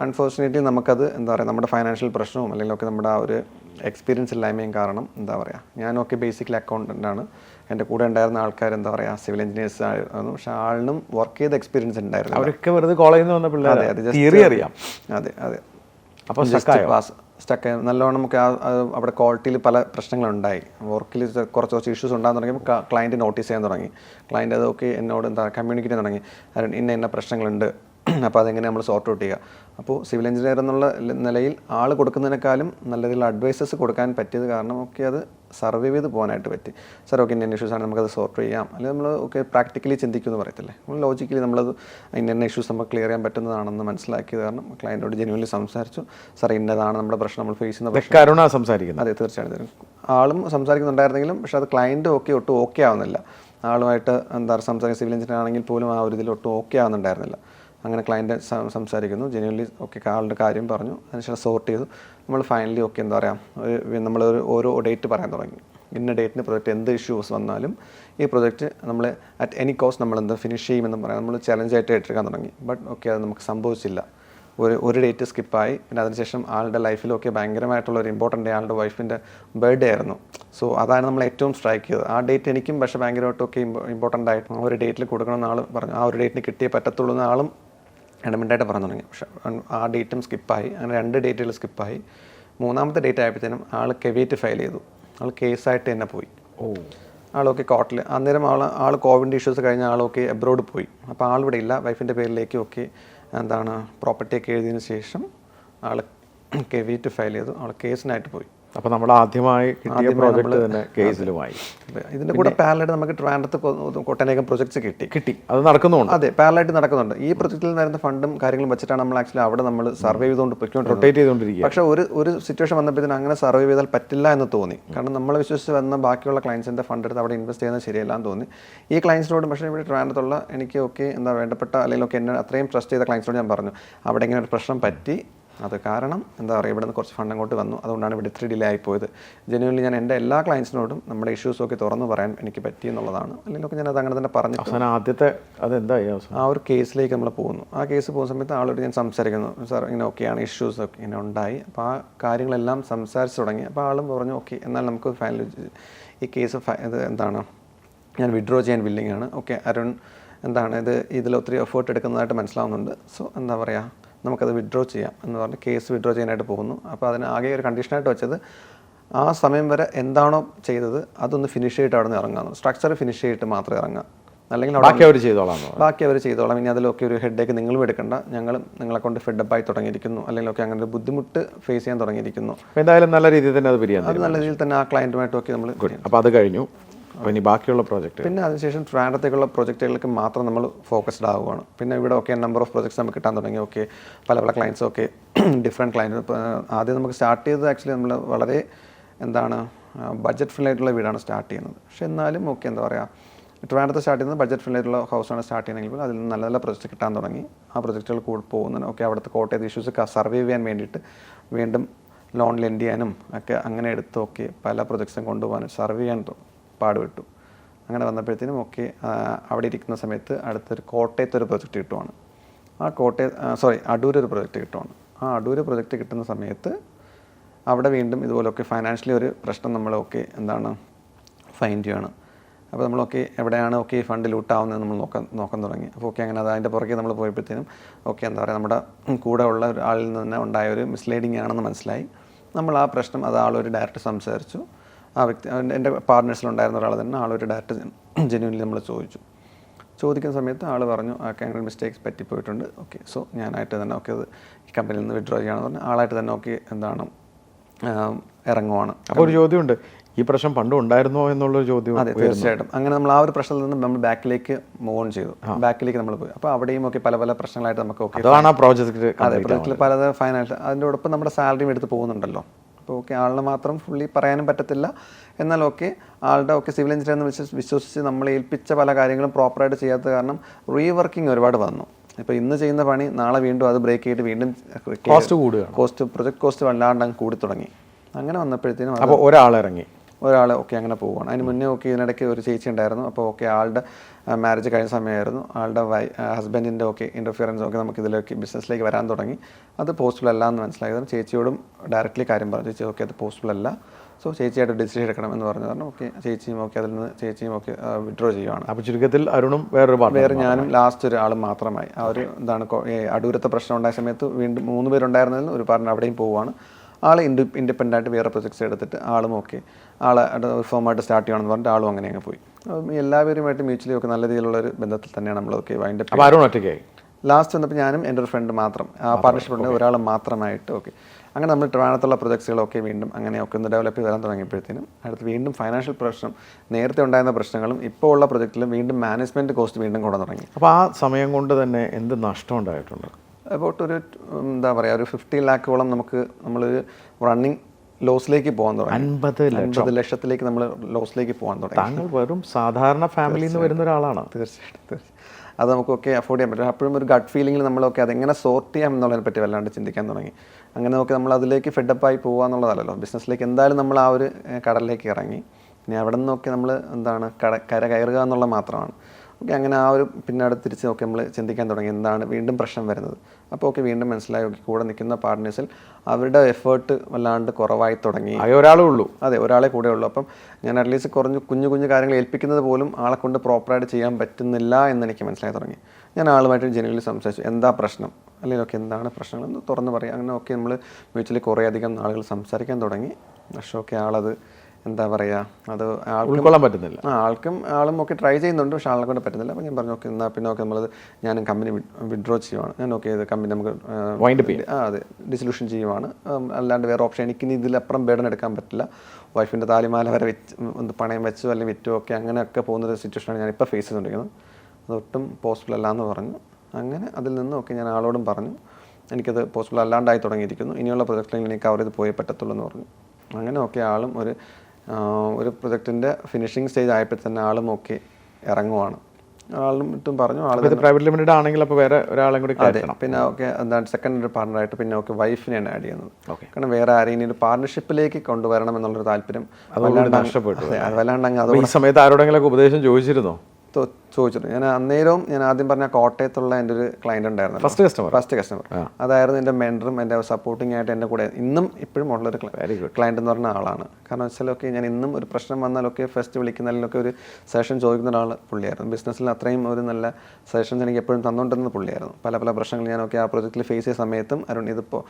അൺഫോർച്ചുനേറ്റ്ലി നമുക്കത് എന്താ പറയുക നമ്മുടെ ഫൈനാൻഷ്യൽ പ്രശ്നവും അല്ലെങ്കിൽ ഒക്കെ നമ്മുടെ ആ ഒരു എക്സ്പീരിയൻസ് ഇല്ലായ്മയും കാരണം എന്താ പറയുക ഞാനൊക്കെ ബേസിക്കലി അക്കൗണ്ടന്റ് ആണ്. എന്റെ കൂടെ ഉണ്ടായിരുന്ന ആൾക്കാർ എന്താ പറയുക സിവിൽ എഞ്ചിനീയേഴ്സ് ആയിരുന്നു. പക്ഷേ ആളിനും വർക്ക് ചെയ്ത എക്സ്പീരിയൻസ് ഉണ്ടായിരുന്നു അവരൊക്കെ വെറുതെ കോളേജിൽ നിന്ന് വന്ന പിള്ളേർ അതെ തിയറി അറിയാം. അതെ അതെ. അപ്പോൾ സ്റ്റക്കായോ സ്റ്റക്ക് നല്ലോണം നമുക്ക് അവിടെ ക്വാളിറ്റിയിൽ പല പ്രശ്നങ്ങളുണ്ടായി. വർക്കിൽ കുറച്ച് കുറച്ച് ഇഷ്യൂസ് ഉണ്ടാകാൻ തുടങ്ങിയപ്പോൾ ക്ലയന്റ് നോട്ടീസ് ചെയ്യാൻ തുടങ്ങി. ക്ലയന്റ് അതൊക്കെ എന്നോട് എന്താ കമ്മ്യൂണിക്കേറ്റ് ചെയ്യാൻ തുടങ്ങി. ഇന്ന ഇന്ന പ്രശ്നങ്ങളുണ്ട്. അപ്പോൾ അതെങ്ങനെ നമ്മൾ സോർട്ട് ഔട്ട് ചെയ്യുക അപ്പോൾ സിവിൽ എഞ്ചിനീയർ എന്നുള്ള നിലയിൽ ആൾ കൊടുക്കുന്നതിനേക്കാളും നല്ല രീതിയിൽ അഡ്വൈസസ് കൊടുക്കാൻ പറ്റിയത് കാരണം ഒക്കെ അത് സർവേ ചെയ്ത് പോകാനായിട്ട് പറ്റി. സർ ഓക്കെ ഇന്ന ഇഷ്യൂസ് ആണ് നമുക്കത് സോർട്ട് ചെയ്യാം. അല്ലെങ്കിൽ നമ്മൾ ഓക്കെ പ്രാക്ടിക്കലി ചിന്തിക്കുമെന്ന് പറയത്തില്ലേ? നമ്മൾ ലോജിക്കലി നമ്മളത് ഇന്ന ഇഷ്യൂസ് നമുക്ക് ക്ലിയർ ചെയ്യാൻ പറ്റുന്നതാണെന്ന് മനസ്സിലാക്കിയത് കാരണം ക്ലയന്റോട് ജെനുവലി സംസാരിച്ചു. സർ ഇന്നതാണ് നമ്മുടെ പ്രശ്നം നമ്മൾ ഫേസ് ചെയ്യുന്ന സംസാരിക്കുന്നത്. അതെ തീർച്ചയായും തീർച്ചയായും. ആളും സംസാരിക്കുന്നുണ്ടായിരുന്നെങ്കിലും പക്ഷെ അത് ക്ലയന്റ് ഓക്കെ ഒട്ടും ഓക്കെ ആവുന്നില്ല. ആളുമായിട്ട് എന്താ സംസാരിക്കുന്ന സിവിൽ എഞ്ചിനീയർ ആണെങ്കിൽ പോലും ആ ഒരു ഇതിൽ ഒട്ടും ഓക്കെ ആവുന്നുണ്ടായിരുന്നില്ല. അങ്ങനെ ക്ലയന്റ് സംസാരിക്കുന്നു. ജെന്യൂൻലി ഓക്കെ ആളുടെ കാര്യം പറഞ്ഞു. അതിനുശേഷം സോർട്ട് ചെയ്തു. നമ്മൾ ഫൈനലി ഓക്കെ എന്താ പറയുക നമ്മൾ ഒരു ഓരോ ഡേറ്റ് പറയാൻ തുടങ്ങി. ഇന്ന ഡേറ്റിന് പ്രൊജക്റ്റ് എന്ത് ഇഷ്യൂസ് വന്നാലും ഈ പ്രൊജക്റ്റ് നമ്മൾ അറ്റ് എനി കോസ്റ്റ് നമ്മൾ എന്താ ഫിനിഷ് ചെയ്യുമെന്ന് പറയാം. നമ്മൾ ചലഞ്ചായിട്ട് ഏറ്റെടുക്കാൻ തുടങ്ങി. ബട്ട് ഓക്കെ അത് നമുക്ക് സംഭവിച്ചില്ല. ഒരു ഒരു ഡേറ്റ് സ്കിപ്പായി പിന്നെ അതിനുശേഷം ആളുടെ ലൈഫിലൊക്കെ ഭയങ്കരമായിട്ടുള്ള ഒരു ഇമ്പോർട്ടന്റ് ആളുടെ വൈഫിന്റെ ബർത്ത്ഡേ ആയിരുന്നു. സോ അതാണ് നമ്മൾ ഏറ്റവും സ്ട്രൈക്ക് ചെയ്തത്. ആ ഡേറ്റ് എനിക്കും പക്ഷേ ഭയങ്കരമായിട്ടൊക്കെ ഇമ്പോർട്ടന്റ് ആയിട്ട് ആ ഒരു ഡേറ്റിൽ കൊടുക്കണമെന്ന് ആൾ പറഞ്ഞു. ആ ഒരു ഡേറ്റിന് കിട്ടിയേ പറ്റത്തുള്ളൂ എന്ന് ആളും എഡമെന്റായിട്ട് പറഞ്ഞു തുടങ്ങി. പക്ഷേ ആ ഡേറ്റും സ്കിപ്പായി. അങ്ങനെ രണ്ട് ഡേറ്റുകൾ സ്കിപ്പായി. മൂന്നാമത്തെ ഡേറ്റ് ആയപ്പോഴത്തേനും ആൾ കെവേറ്റ് ഫയൽ ചെയ്തു. ആൾ കേസായിട്ട് തന്നെ പോയി. ഓ. ആളൊക്കെ കോർട്ടിൽ അന്നേരം ആൾ ആൾ കോവിഡ് ഇഷ്യൂസ് കഴിഞ്ഞ ആളൊക്കെ എബ്രോഡ് പോയി. അപ്പോൾ ആൾ ഇവിടെ ഇല്ല. വൈഫിന്റെ പേരിലേക്ക് ഒക്കെ എന്താണ് പ്രോപ്പർട്ടിയൊക്കെ എഴുതിയതിന് ശേഷം ആൾ കെവിയറ്റ് ഫയൽ ചെയ്തു. ആൾ കേസിനായിട്ട് പോയി. അപ്പോൾ നമ്മൾ ആദ്യമായി കിട്ടിയ പ്രോജക്റ്റ് തന്നെ കേസിലുമായി ഇതിന്റെ കൂടെ പാരലായിട്ട് നമുക്ക് ട്രാൻഡത്ത് കൊട്ടനേകം പ്രൊജക്ട്സ് കിട്ടി. കിട്ടി. അത് നടക്കുന്നുണ്ട്. അതെ പാരലായിട്ട് നടക്കുന്നുണ്ട്. ഈ പ്രൊജക്റ്റിൽ നിന്നായിരുന്ന ഫണ്ടും കാര്യങ്ങളും വെച്ചിട്ടാണ് നമ്മൾ ആക്ച്വലി അവിടെ നമ്മൾ സർവേ ചെയ്തുകൊണ്ട് പൊയ്ക്കൊണ്ടിരുന്നത് റൊട്ടേറ്റ് ചെയ്തുകൊണ്ടിരിക്കുക പക്ഷേ ഒരു ഒരു സിറ്റുവേഷൻ വന്നപ്പോഴത്തേന് അങ്ങനെ സർവേ ചെയ്താൽ പറ്റില്ല എന്ന് തോന്നി. കാരണം നമ്മൾ വിശ്വസിച്ച് വന്ന ബാക്കിയുള്ള ക്ലയൻസിന്റെ ഫണ്ട് എടുത്ത് അവിടെ ഇൻവെസ്റ്റ് ചെയ്യുന്നത് ശരിയല്ല എന്ന് തോന്നി. ഈ ക്ലയൻസിനോടും പക്ഷേ ഇവിടെ ട്രാൻഡത്തുള്ള എനിക്ക് ഓക്കെ എന്താ വേണ്ടപ്പെട്ട അല്ലെങ്കിൽ ഒക്കെ എന്നെ അത്രയും ട്രസ്റ്റ് ചെയ്ത ക്ലയൻസിനോട് ഞാൻ പറഞ്ഞു. അവിടെ ഇങ്ങനെ ഒരു പ്രശ്നം പറ്റി. അത് കാരണം എന്താ പറയുക ഇവിടെ നിന്ന് കുറച്ച് ഫണ്ട് അങ്ങോട്ട് വന്നു. അതുകൊണ്ടാണ് ഇവിടെ ഇത്തിരി ഡിലേ ആയിപ്പോയത്. ജനുവലി ഞാൻ എന്റെ എല്ലാ ക്ലയൻസിനോടും നമ്മുടെ ഇഷ്യൂസൊക്കെ തുറന്നു പറയാൻ എനിക്ക് പറ്റി എന്നുള്ളതാണ്. അല്ലെങ്കിൽ ഞാൻ അത് അങ്ങനെ തന്നെ പറഞ്ഞു ആദ്യത്തെ അതെന്തായി ആ ഒരു കേസിലേക്ക് നമ്മൾ പോകുന്നു. ആ കേസ് പോകുന്ന സമയത്ത് ആളോട് ഞാൻ സംസാരിക്കുന്നു. സാർ ഇങ്ങനെ ഓക്കെയാണ് ഇഷ്യൂസ് ഒക്കെ ഇങ്ങനെ ഉണ്ടായി. അപ്പോൾ ആ കാര്യങ്ങളെല്ലാം സംസാരിച്ച് തുടങ്ങി. അപ്പോൾ ആളും പറഞ്ഞു ഓക്കെ എന്നാൽ നമുക്ക് ഫൈനൽ ഈ കേസ് ഇത് എന്താണ്? ഞാൻ വിഡ്രോ ചെയ്യാൻ വില്ലിങ്ങാണ് ഓക്കെ അരുൺ എന്താണ്? ഇത് ഇതിൽ ഒത്തിരി എഫേർട്ട് എടുക്കുന്നതായിട്ട് മനസ്സിലാവുന്നുണ്ട്. സോ എന്താ പറയുക നമുക്കത് വിഡ്രോ ചെയ്യാം എന്ന് പറഞ്ഞ് കേസ് വിഡ്രോ ചെയ്യാനായിട്ട് പോകുന്നു. അപ്പോൾ അതിന് ആകെ ഒരു കണ്ടീഷനായിട്ട് വെച്ചത് ആ സമയം വരെ എന്താണോ ചെയ്തത് അതൊന്ന് ഫിനിഷ് ചെയ്തിട്ട് അവിടെ നിന്ന് ഇറങ്ങാം. സ്ട്രക്ചർ ഫിനിഷ് ചെയ്തിട്ട് മാത്രമേ ഇറങ്ങാം. അല്ലെങ്കിൽ ബാക്കി അവർ ചെയ്തോളാം ബാക്കി അവർ ചെയ്തോളാം. ഇനി അതിലൊക്കെ ഒരു ഹെഡേക്ക് നിങ്ങളും എടുക്കണ്ട. ഞങ്ങളും നിങ്ങളെ കൊണ്ട് ഫെഡപ്പായി തുടങ്ങിയിരിക്കുന്നു. അല്ലെങ്കിൽ ഒക്കെ അങ്ങനെ ഒരു ബുദ്ധിമുട്ട് ഫേസ് ചെയ്യാൻ തുടങ്ങിയിരിക്കുന്നു. എന്തായാലും നല്ല രീതിയിൽ തന്നെ അത് പിരിയാൻ അത് നല്ല രീതിയിൽ തന്നെ ആ ക്ലയന്റുമായിട്ടൊക്കെ നമ്മൾ അപ്പോൾ അത് കഴിഞ്ഞു. അപ്പോൾ ഇനി ബാക്കിയുള്ള പ്രോജക്റ്റ് പിന്നെ അതിനുശേഷം ട്രാൻഡത്തേക്കുള്ള പ്രോജക്റ്റുകൾക്ക് മാത്രം നമ്മൾ ഫോക്കസ്ഡ് ആവുകയാണ്. പിന്നെ ഇവിടെ ഒക്കെ നമ്പർ ഓഫ് പ്രോജക്ട്സ് നമുക്ക് കിട്ടാൻ തുടങ്ങി. ഓക്കെ പല പല ക്ലയൻസ് ഒക്കെ ഡിഫറെന്റ് ക്ലയൻസ് ആദ്യം നമുക്ക് സ്റ്റാർട്ട് ചെയ്തത് ആക്ച്വലി നമ്മൾ വളരെ എന്താണ് ബഡ്ജറ്റ് ഫ്രണ്ട്ലി ആയിട്ടുള്ള വീടാണ് സ്റ്റാർട്ട് ചെയ്യുന്നത്. പക്ഷെ എന്നാലും ഓക്കെ എന്താ പറയുക ട്രിവാൻഡ്രത്ത് സ്റ്റാർട്ട് ചെയ്യുന്നത് ബഡ്ജറ്റ് ഫ്രീ ആയിട്ടുള്ള ഹൗസാണ് സ്റ്റാർട്ട് ചെയ്യുന്നതെങ്കിൽ അതിൽ നിന്ന് നല്ല നല്ല പ്രൊജക്റ്റ് കിട്ടാൻ തുടങ്ങി. ആ പ്രൊജക്റ്റുകൾ കൂടി പോകുന്നതിന് ഓക്കെ അവിടുത്തെ കോട്ടയത്ത് ഇഷ്യൂസ് സർവേ ചെയ്യാൻ വേണ്ടിയിട്ട് വീണ്ടും ലോൺ ലെൻഡ് ചെയ്യാനും ഒക്കെ അങ്ങനെ എടുത്തൊക്കെ പല പ്രൊജക്ട്സും കൊണ്ടുപോകാനും സർവേ ചെയ്യാൻ പാടുപെട്ടു. അങ്ങനെ വന്നപ്പോഴത്തേനും ഒക്കെ അവിടെ ഇരിക്കുന്ന സമയത്ത് അടുത്തൊരു കോട്ടയത്ത് ഒരു പ്രൊജക്റ്റ് കിട്ടുവാണ്. ആ കോട്ടയം സോറി അടൂർ ഒരു പ്രൊജക്റ്റ് കിട്ടുവാണ്. ആ അടൂർ പ്രൊജക്റ്റ് കിട്ടുന്ന സമയത്ത് അവിടെ വീണ്ടും ഇതുപോലൊക്കെ ഫൈനാൻഷ്യലി ഒരു പ്രശ്നം നമ്മളൊക്കെ എന്താണ് ഫൈൻഡ് ചെയ്യണം അപ്പോൾ നമ്മളൊക്കെ എവിടെയാണ് ഓക്കെ ഈ ഫണ്ട് ലൂട്ടാവുന്നത് നമ്മൾ നോക്കാൻ നോക്കാൻ തുടങ്ങി. അപ്പോൾ ഓക്കെ അങ്ങനെ അത് അതിന്റെ പുറകെ നമ്മൾ പോയപ്പോഴത്തേനും ഓക്കെ എന്താ പറയുക നമ്മുടെ കൂടെ ഉള്ള ഒരാളിൽ നിന്ന് നിന്ന് ഉണ്ടായ ഒരു മിസ്ലീഡിങ് ആണെന്ന് മനസ്സിലായി. നമ്മൾ ആ പ്രശ്നം അത് ആളൊരു ഡയറക്റ്റ് സംസാരിച്ചു. ആ വ്യക്തി എന്റെ പാർട്ട്നേഴ്സിലുണ്ടായിരുന്ന ഒരാൾ തന്നെ ആളൊരു ഡയറക്റ്റ് ജെന്യൂനിൽ നമ്മൾ ചോദിച്ചു. ചോദിക്കുന്ന സമയത്ത് ആൾ പറഞ്ഞു ആ അങ്ങനെ മിസ്റ്റേക്സ് പറ്റിപ്പോയിട്ടുണ്ട്. ഓക്കെ സോ ഞാനായിട്ട് തന്നെ ഓക്കെ അത് ഈ കമ്പനിയിൽ നിന്ന് വിഡ്രോ ചെയ്യണമെന്ന് പറഞ്ഞു ആളായിട്ട് തന്നെ ഓക്കെ എന്താണ് ഇറങ്ങുവാണ്. അപ്പോൾ ഒരു ചോദ്യമുണ്ട് ഈ പ്രശ്നം പണ്ടും ഉണ്ടായിരുന്നോ എന്നുള്ളൊരു ചോദ്യം അതെ തീർച്ചയായിട്ടും. അങ്ങനെ നമ്മൾ ആ ഒരു പ്രശ്നത്തിൽ നിന്ന് നമ്മൾ ബാക്കിലേക്ക് മൂവ് ഓൺ ചെയ്തു. ബാക്കിലേക്ക് നമ്മൾ പോയി. അപ്പോൾ അവിടെയും ഒക്കെ പല പല പ്രശ്നങ്ങളായിട്ട് നമുക്ക് ഓക്കെ അതാണ് ആ പ്രോജക്റ്റ് അതെ പ്രോജക്റ്റിൽ പല ഫൈനായിട്ട് അതിന്റെ നമ്മുടെ സാലറിയും എടുത്ത് പോകുന്നുണ്ടല്ലോ. അപ്പോൾ ഓക്കെ ആളിനെ മാത്രം ഫുള്ളി പറയാനും പറ്റത്തില്ല. എന്നാൽ ഓക്കെ ആളുടെ ഒക്കെ സിവിൽ എഞ്ചിനീയർ എന്ന് വിശ്വസിച്ച് വിശ്വസിച്ച് നമ്മൾ ഏൽപ്പിച്ച പല കാര്യങ്ങളും പ്രോപ്പറായിട്ട് ചെയ്യാത്ത കാരണം റീവർക്കിംഗ് ഒരുപാട് വന്നു. ഇപ്പോൾ ഇന്ന് ചെയ്യുന്ന പണി നാളെ വീണ്ടും അത് ബ്രേക്ക് ചെയ്തിട്ട് വീണ്ടും കോസ്റ്റ് കൂടുക കോസ്റ്റ് പ്രൊജക്ട് കോസ്റ്റ് വല്ലാണ്ട് അങ്ങ് കൂടി തുടങ്ങി അങ്ങനെ വന്നപ്പോഴത്തേനും അപ്പോൾ ഒരാൾ ഇറങ്ങി. ഒരാൾ ഓക്കെ അങ്ങനെ പോവുകയാണ് അതിന് മുന്നേ ഓക്കെ ഇതിനിടയ്ക്ക് ഒരു ചേച്ചി ഉണ്ടായിരുന്നു. അപ്പോൾ ഓക്കെ ആളുടെ മാരേജ് കഴിഞ്ഞ സമയമായിരുന്നു. ആളുടെ വൈ ഹസ്ബൻഡിന്റെ ഒക്കെ ഇന്റർഫിയറൻസ് ഒക്കെ നമുക്ക് ഇതിലേക്ക് ബിസിനസ്സിലേക്ക് വരാൻ തുടങ്ങി. അത് പോസിബിൾ അല്ല എന്ന് മനസ്സിലായത് ചേച്ചിയോടും ഡയറക്റ്റ്ലി കാര്യം പറഞ്ഞു. ചേച്ചി ഓക്കെ അത് പോസിബിൾ അല്ല. സോ ചേച്ചിയായിട്ട് ഡിസിഷൻ എടുക്കണം എന്ന് പറഞ്ഞു. കാരണം ഓക്കെ ചേച്ചിയും ഓക്കെ അതിൽ നിന്ന് ചേച്ചിയും ഒക്കെ വിഡ്രോ ചെയ്യുവാണ്. അപ്പോൾ ചുരുക്കത്തിൽ അരുണും വേറൊരു വേറെ ഞാനും ലാസ്റ്റ് ഒരാൾ മാത്രമായി. ആ ഒരു എന്താണ് അടൂരത്തെ പ്രശ്നം ഉണ്ടായ സമയത്ത് വീണ്ടും മൂന്ന് പേരുണ്ടായിരുന്നതിൽ ഒരു പറഞ്ഞ് അവിടെയും പോവുകയാണ് ആൾ ഇൻഡി ഇൻഡിപെൻഡന്റ് ആയിട്ട് വേറെ പ്രൊജക്ട്സ് എടുത്തിട്ട് ആളും ഓക്കെ. ആളെ ഫോമായിട്ട് സ്റ്റാർട്ട് ചെയ്യണമെന്ന് പറഞ്ഞിട്ട് ആളും അങ്ങനെ അങ്ങ് പോയി. എല്ലാവരുമായിട്ട് മ്യൂച്വലി ഒക്കെ നല്ല രീതിയിലുള്ള ഒരു ബന്ധത്തിൽ തന്നെയാണ് നമ്മളൊക്കെ അതിന്റെ അപ്പ് ലാസ്റ്റ് വന്നപ്പോൾ ഞാനും എന്റെ ഒരു ഫ്രണ്ട് മാത്രം. ആ പാർട്ണർഷിപ്പ് ഉണ്ട് ഒരാൾ മാത്രമായിട്ട് ഓക്കെ അങ്ങനെ നമ്മൾ ട്രിവാണത്തുള്ള പ്രൊജക്ട്സുകളൊക്കെ വീണ്ടും അങ്ങനെയൊക്കെ ഒന്ന് ഡെവലപ്പ് ചെയ്ത് വരാൻ തുടങ്ങിയപ്പോഴത്തേനും അടുത്ത് വീണ്ടും ഫൈനാൻഷ്യൽ പ്രശ്നം നേരത്തെ ഉണ്ടായിരുന്ന പ്രശ്നങ്ങളും ഇപ്പോൾ ഉള്ള പ്രൊജക്റ്റിലും വീണ്ടും മാനേജ്മെന്റ് കോസ്റ്റ് വീണ്ടും കൊണ്ടു തുടങ്ങി. അപ്പോൾ ആ സമയം കൊണ്ട് തന്നെ എന്ത് നഷ്ടം ഉണ്ടായിട്ടുണ്ട്? അബൌട്ട് ഒരു എന്താ പറയുക ഒരു ഫിഫ്റ്റി ലാക്കോളം നമുക്ക് നമ്മൾ റണ്ണിങ് ലോസിലേക്ക് പോകാൻ തുടങ്ങി. അൻപത് അൻപത് ലക്ഷത്തിലേക്ക് നമ്മൾ ലോസിലേക്ക് പോകാൻ തുടങ്ങി. താങ്കൾ വെറും സാധാരണ ഫാമിലിയിൽ നിന്ന് വരുന്ന ഒരാളാണ്. തീർച്ചയായിട്ടും തീർച്ചയായിട്ടും അത് നമുക്കൊക്കെ അഫോർഡ് ചെയ്യാൻ പറ്റും. അപ്പോഴും ഒരു ഗട്ട് ഫീലിംഗിൽ നമ്മളൊക്കെ അതെങ്ങനെ സോർട്ട് ചെയ്യാം എന്നുള്ളതിനെ പറ്റി വല്ലാണ്ട് ചിന്തിക്കാൻ തുടങ്ങി. അങ്ങനെ നോക്കി നമ്മൾ അതിലേക്ക് ഫെഡപ്പായി പോകുക എന്നുള്ളതല്ലോ ബിസിനസ്സിലേക്ക് എന്തായാലും നമ്മൾ ആ ഒരു കടലിലേക്ക് ഇറങ്ങി. ഇനി അവിടെ നിന്നൊക്കെ നമ്മൾ എന്താണ് കട കര കയറുക എന്നുള്ളത് മാത്രമാണ്. ഓക്കെ അങ്ങനെ ആ ഒരു പിന്നീട് തിരിച്ച് നോക്കി നമ്മൾ ചിന്തിക്കാൻ തുടങ്ങി. എന്താണ് വീണ്ടും പ്രശ്നം വരുന്നത്? അപ്പോൾ ഓക്കെ വീണ്ടും മനസ്സിലായി. ഓക്കെ കൂടെ നിൽക്കുന്ന പാർട്ട്നേഴ്സിൽ അവരുടെ എഫേർട്ട് വല്ലാണ്ട് കുറവായി തുടങ്ങി. ഒരാളേ ഉള്ളൂ. അതെ ഒരാളെ കൂടെ ഉള്ളൂ. അപ്പം ഞാൻ അറ്റ്ലീസ്റ്റ് കുറഞ്ഞ് കുഞ്ഞു കുഞ്ഞു കാര്യങ്ങൾ ഏൽപ്പിക്കുന്നത് പോലും ആളെ കൊണ്ട് പ്രോപ്പറായിട്ട് ചെയ്യാൻ പറ്റുന്നില്ല എന്ന് എനിക്ക് മനസ്സിലായി തുടങ്ങി. ഞാൻ ആളുമായിട്ട് ജനുവലി സംസാരിച്ചു. എന്താ പ്രശ്നം? അല്ലെങ്കിൽ ഓക്കെ എന്താണ് പ്രശ്നങ്ങൾ എന്ന് തുറന്ന് പറയാം. അങ്ങനെ ഓക്കെ നമ്മൾ മ്യൂച്വലി കുറേ അധികം ആളുകൾ സംസാരിക്കാൻ തുടങ്ങി. പക്ഷേ ഓക്കെ ആളത് എന്താ പറയുക അത് ആൾക്കൊള്ളാൻ ഉൾക്കൊള്ളാൻ പറ്റുന്നില്ല. ആ ആൾക്കും ആളും ഒക്കെ ട്രൈ ചെയ്യുന്നുണ്ട് പക്ഷെ ആളെ കൊണ്ട് പറ്റുന്നില്ല. അപ്പോൾ ഞാൻ പറഞ്ഞു ഓക്കെ എന്നാൽ പിന്നെ ഓക്കെ നമ്മളത് ഞാൻ കമ്പനി വിഡ്രോ ചെയ്യുവാണ്. ഞാൻ ഓക്കെ ഇത് കമ്പനി നമുക്ക് വൈൻഡ് അപ്പ് ആ അതെ ഡിസൊല്യൂഷൻ ചെയ്യുവാണ്. അല്ലാണ്ട് വേറെ ഓപ്ഷൻ എനിക്ക് ഇനി ഇതിലപ്പുറം ബേഡൻ എടുക്കാൻ പറ്റില്ല. വൈഫിന്റെ താലിമാല വരെ വെച്ച് ഒന്ന് പണയം വെച്ചു അല്ലെങ്കിൽ വിറ്റോ ഒക്കെ അങ്ങനെയൊക്കെ പോകുന്ന ഒരു സിറ്റുവേഷനാണ് ഞാൻ ഇപ്പോൾ ഫേസ് ചെയ്തുകൊണ്ടിരിക്കുന്നത് അതൊട്ടും പോസിബിൾ അല്ല എന്ന് പറഞ്ഞു. അങ്ങനെ അതിൽ നിന്നും ഒക്കെ ഞാൻ ആളോടും പറഞ്ഞു. എനിക്കത് പോസിബിൾ അല്ലാണ്ടായി തുടങ്ങിയിരിക്കുന്നു. ഇനിയുള്ള പ്രൊജക്റ്റിൽ എനിക്ക് കവർ ചെയ്ത് പോയേ പറ്റത്തുള്ളൂ എന്ന് പറഞ്ഞു. അങ്ങനെ ഒക്കെ ആളും ഒരു ഒരു പ്രൊജക്ടിന്റെ ഫിനിഷിംഗ് സ്റ്റേജ് ആയപ്പോൾ തന്നെ ആളും ഒക്കെ ഇറങ്ങുവാണ്. ആളും ഇട്ടും പറഞ്ഞു ആൾ പ്രൈവറ്റ് ലിമിറ്റഡ് ആണെങ്കിൽ അപ്പോൾ വേറെ ഒരാളും കൂടി അതെ പിന്നെ ഓക്കെ എന്താണ് സെക്കൻഡ് ഒരു പാർട്ണറായിട്ട് പിന്നെ ഓക്കെ വൈഫിനെയാണ് ആഡ് ചെയ്യുന്നത്. കാരണം വേറെ ആരെയും ഒരു പാർട്ണർഷിപ്പിലേക്ക് കൊണ്ടുവരണം എന്നുള്ളൊരു താല്പര്യം വല്ലാണ്ട് അങ്ങ് ഈ സമയത്ത് ആരോടെങ്കിലൊക്കെ ഉപദേശം ചോദിച്ചിരുന്നോ? തോ- ചോദിച്ചിട്ട് ഞാൻ അന്നേരവും ഞാൻ ആദ്യം പറഞ്ഞ കോട്ടയത്തുള്ള എന്റെ ഒരു ക്ലയന്റ് ഉണ്ടായിരുന്നു. ഫസ്റ്റ് കസ്റ്റമർ ഫസ്റ്റ് കസ്റ്റമർ അതായിരുന്നു എന്റെ മെൻഡറും എന്റെ സപ്പോർട്ടിംഗ് ആയിട്ട് എന്റെ കൂടെ ഇന്നും ഇപ്പോഴും ഉള്ളൊരു ക്ലയന്റ് എന്ന് പറഞ്ഞ ആളാണ്. കാരണം വെച്ചാലൊക്കെ ഞാൻ ഇന്നും ഒരു പ്രശ്നം വന്നാലൊക്കെ ഫസ്റ്റ് വിളിക്കുന്നതിലൊക്കെ ഒരു സെഷൻ ചോദിക്കുന്ന ഒരാൾ പുള്ളിയായിരുന്നു. ബിസിനസ്സിൽ അത്രയും ഒരു നല്ല സെഷൻസ് എനിക്ക് എപ്പോഴും തന്നുകൊണ്ടിരുന്ന പുള്ളിയായിരുന്നു. പല പല പ്രശ്നങ്ങൾ ഞാനൊക്കെ ആ പ്രോജക്റ്റിൽ ഫേസ് ചെയ്ത സമയത്തും അരുൺ ഇതിപ്പോൾ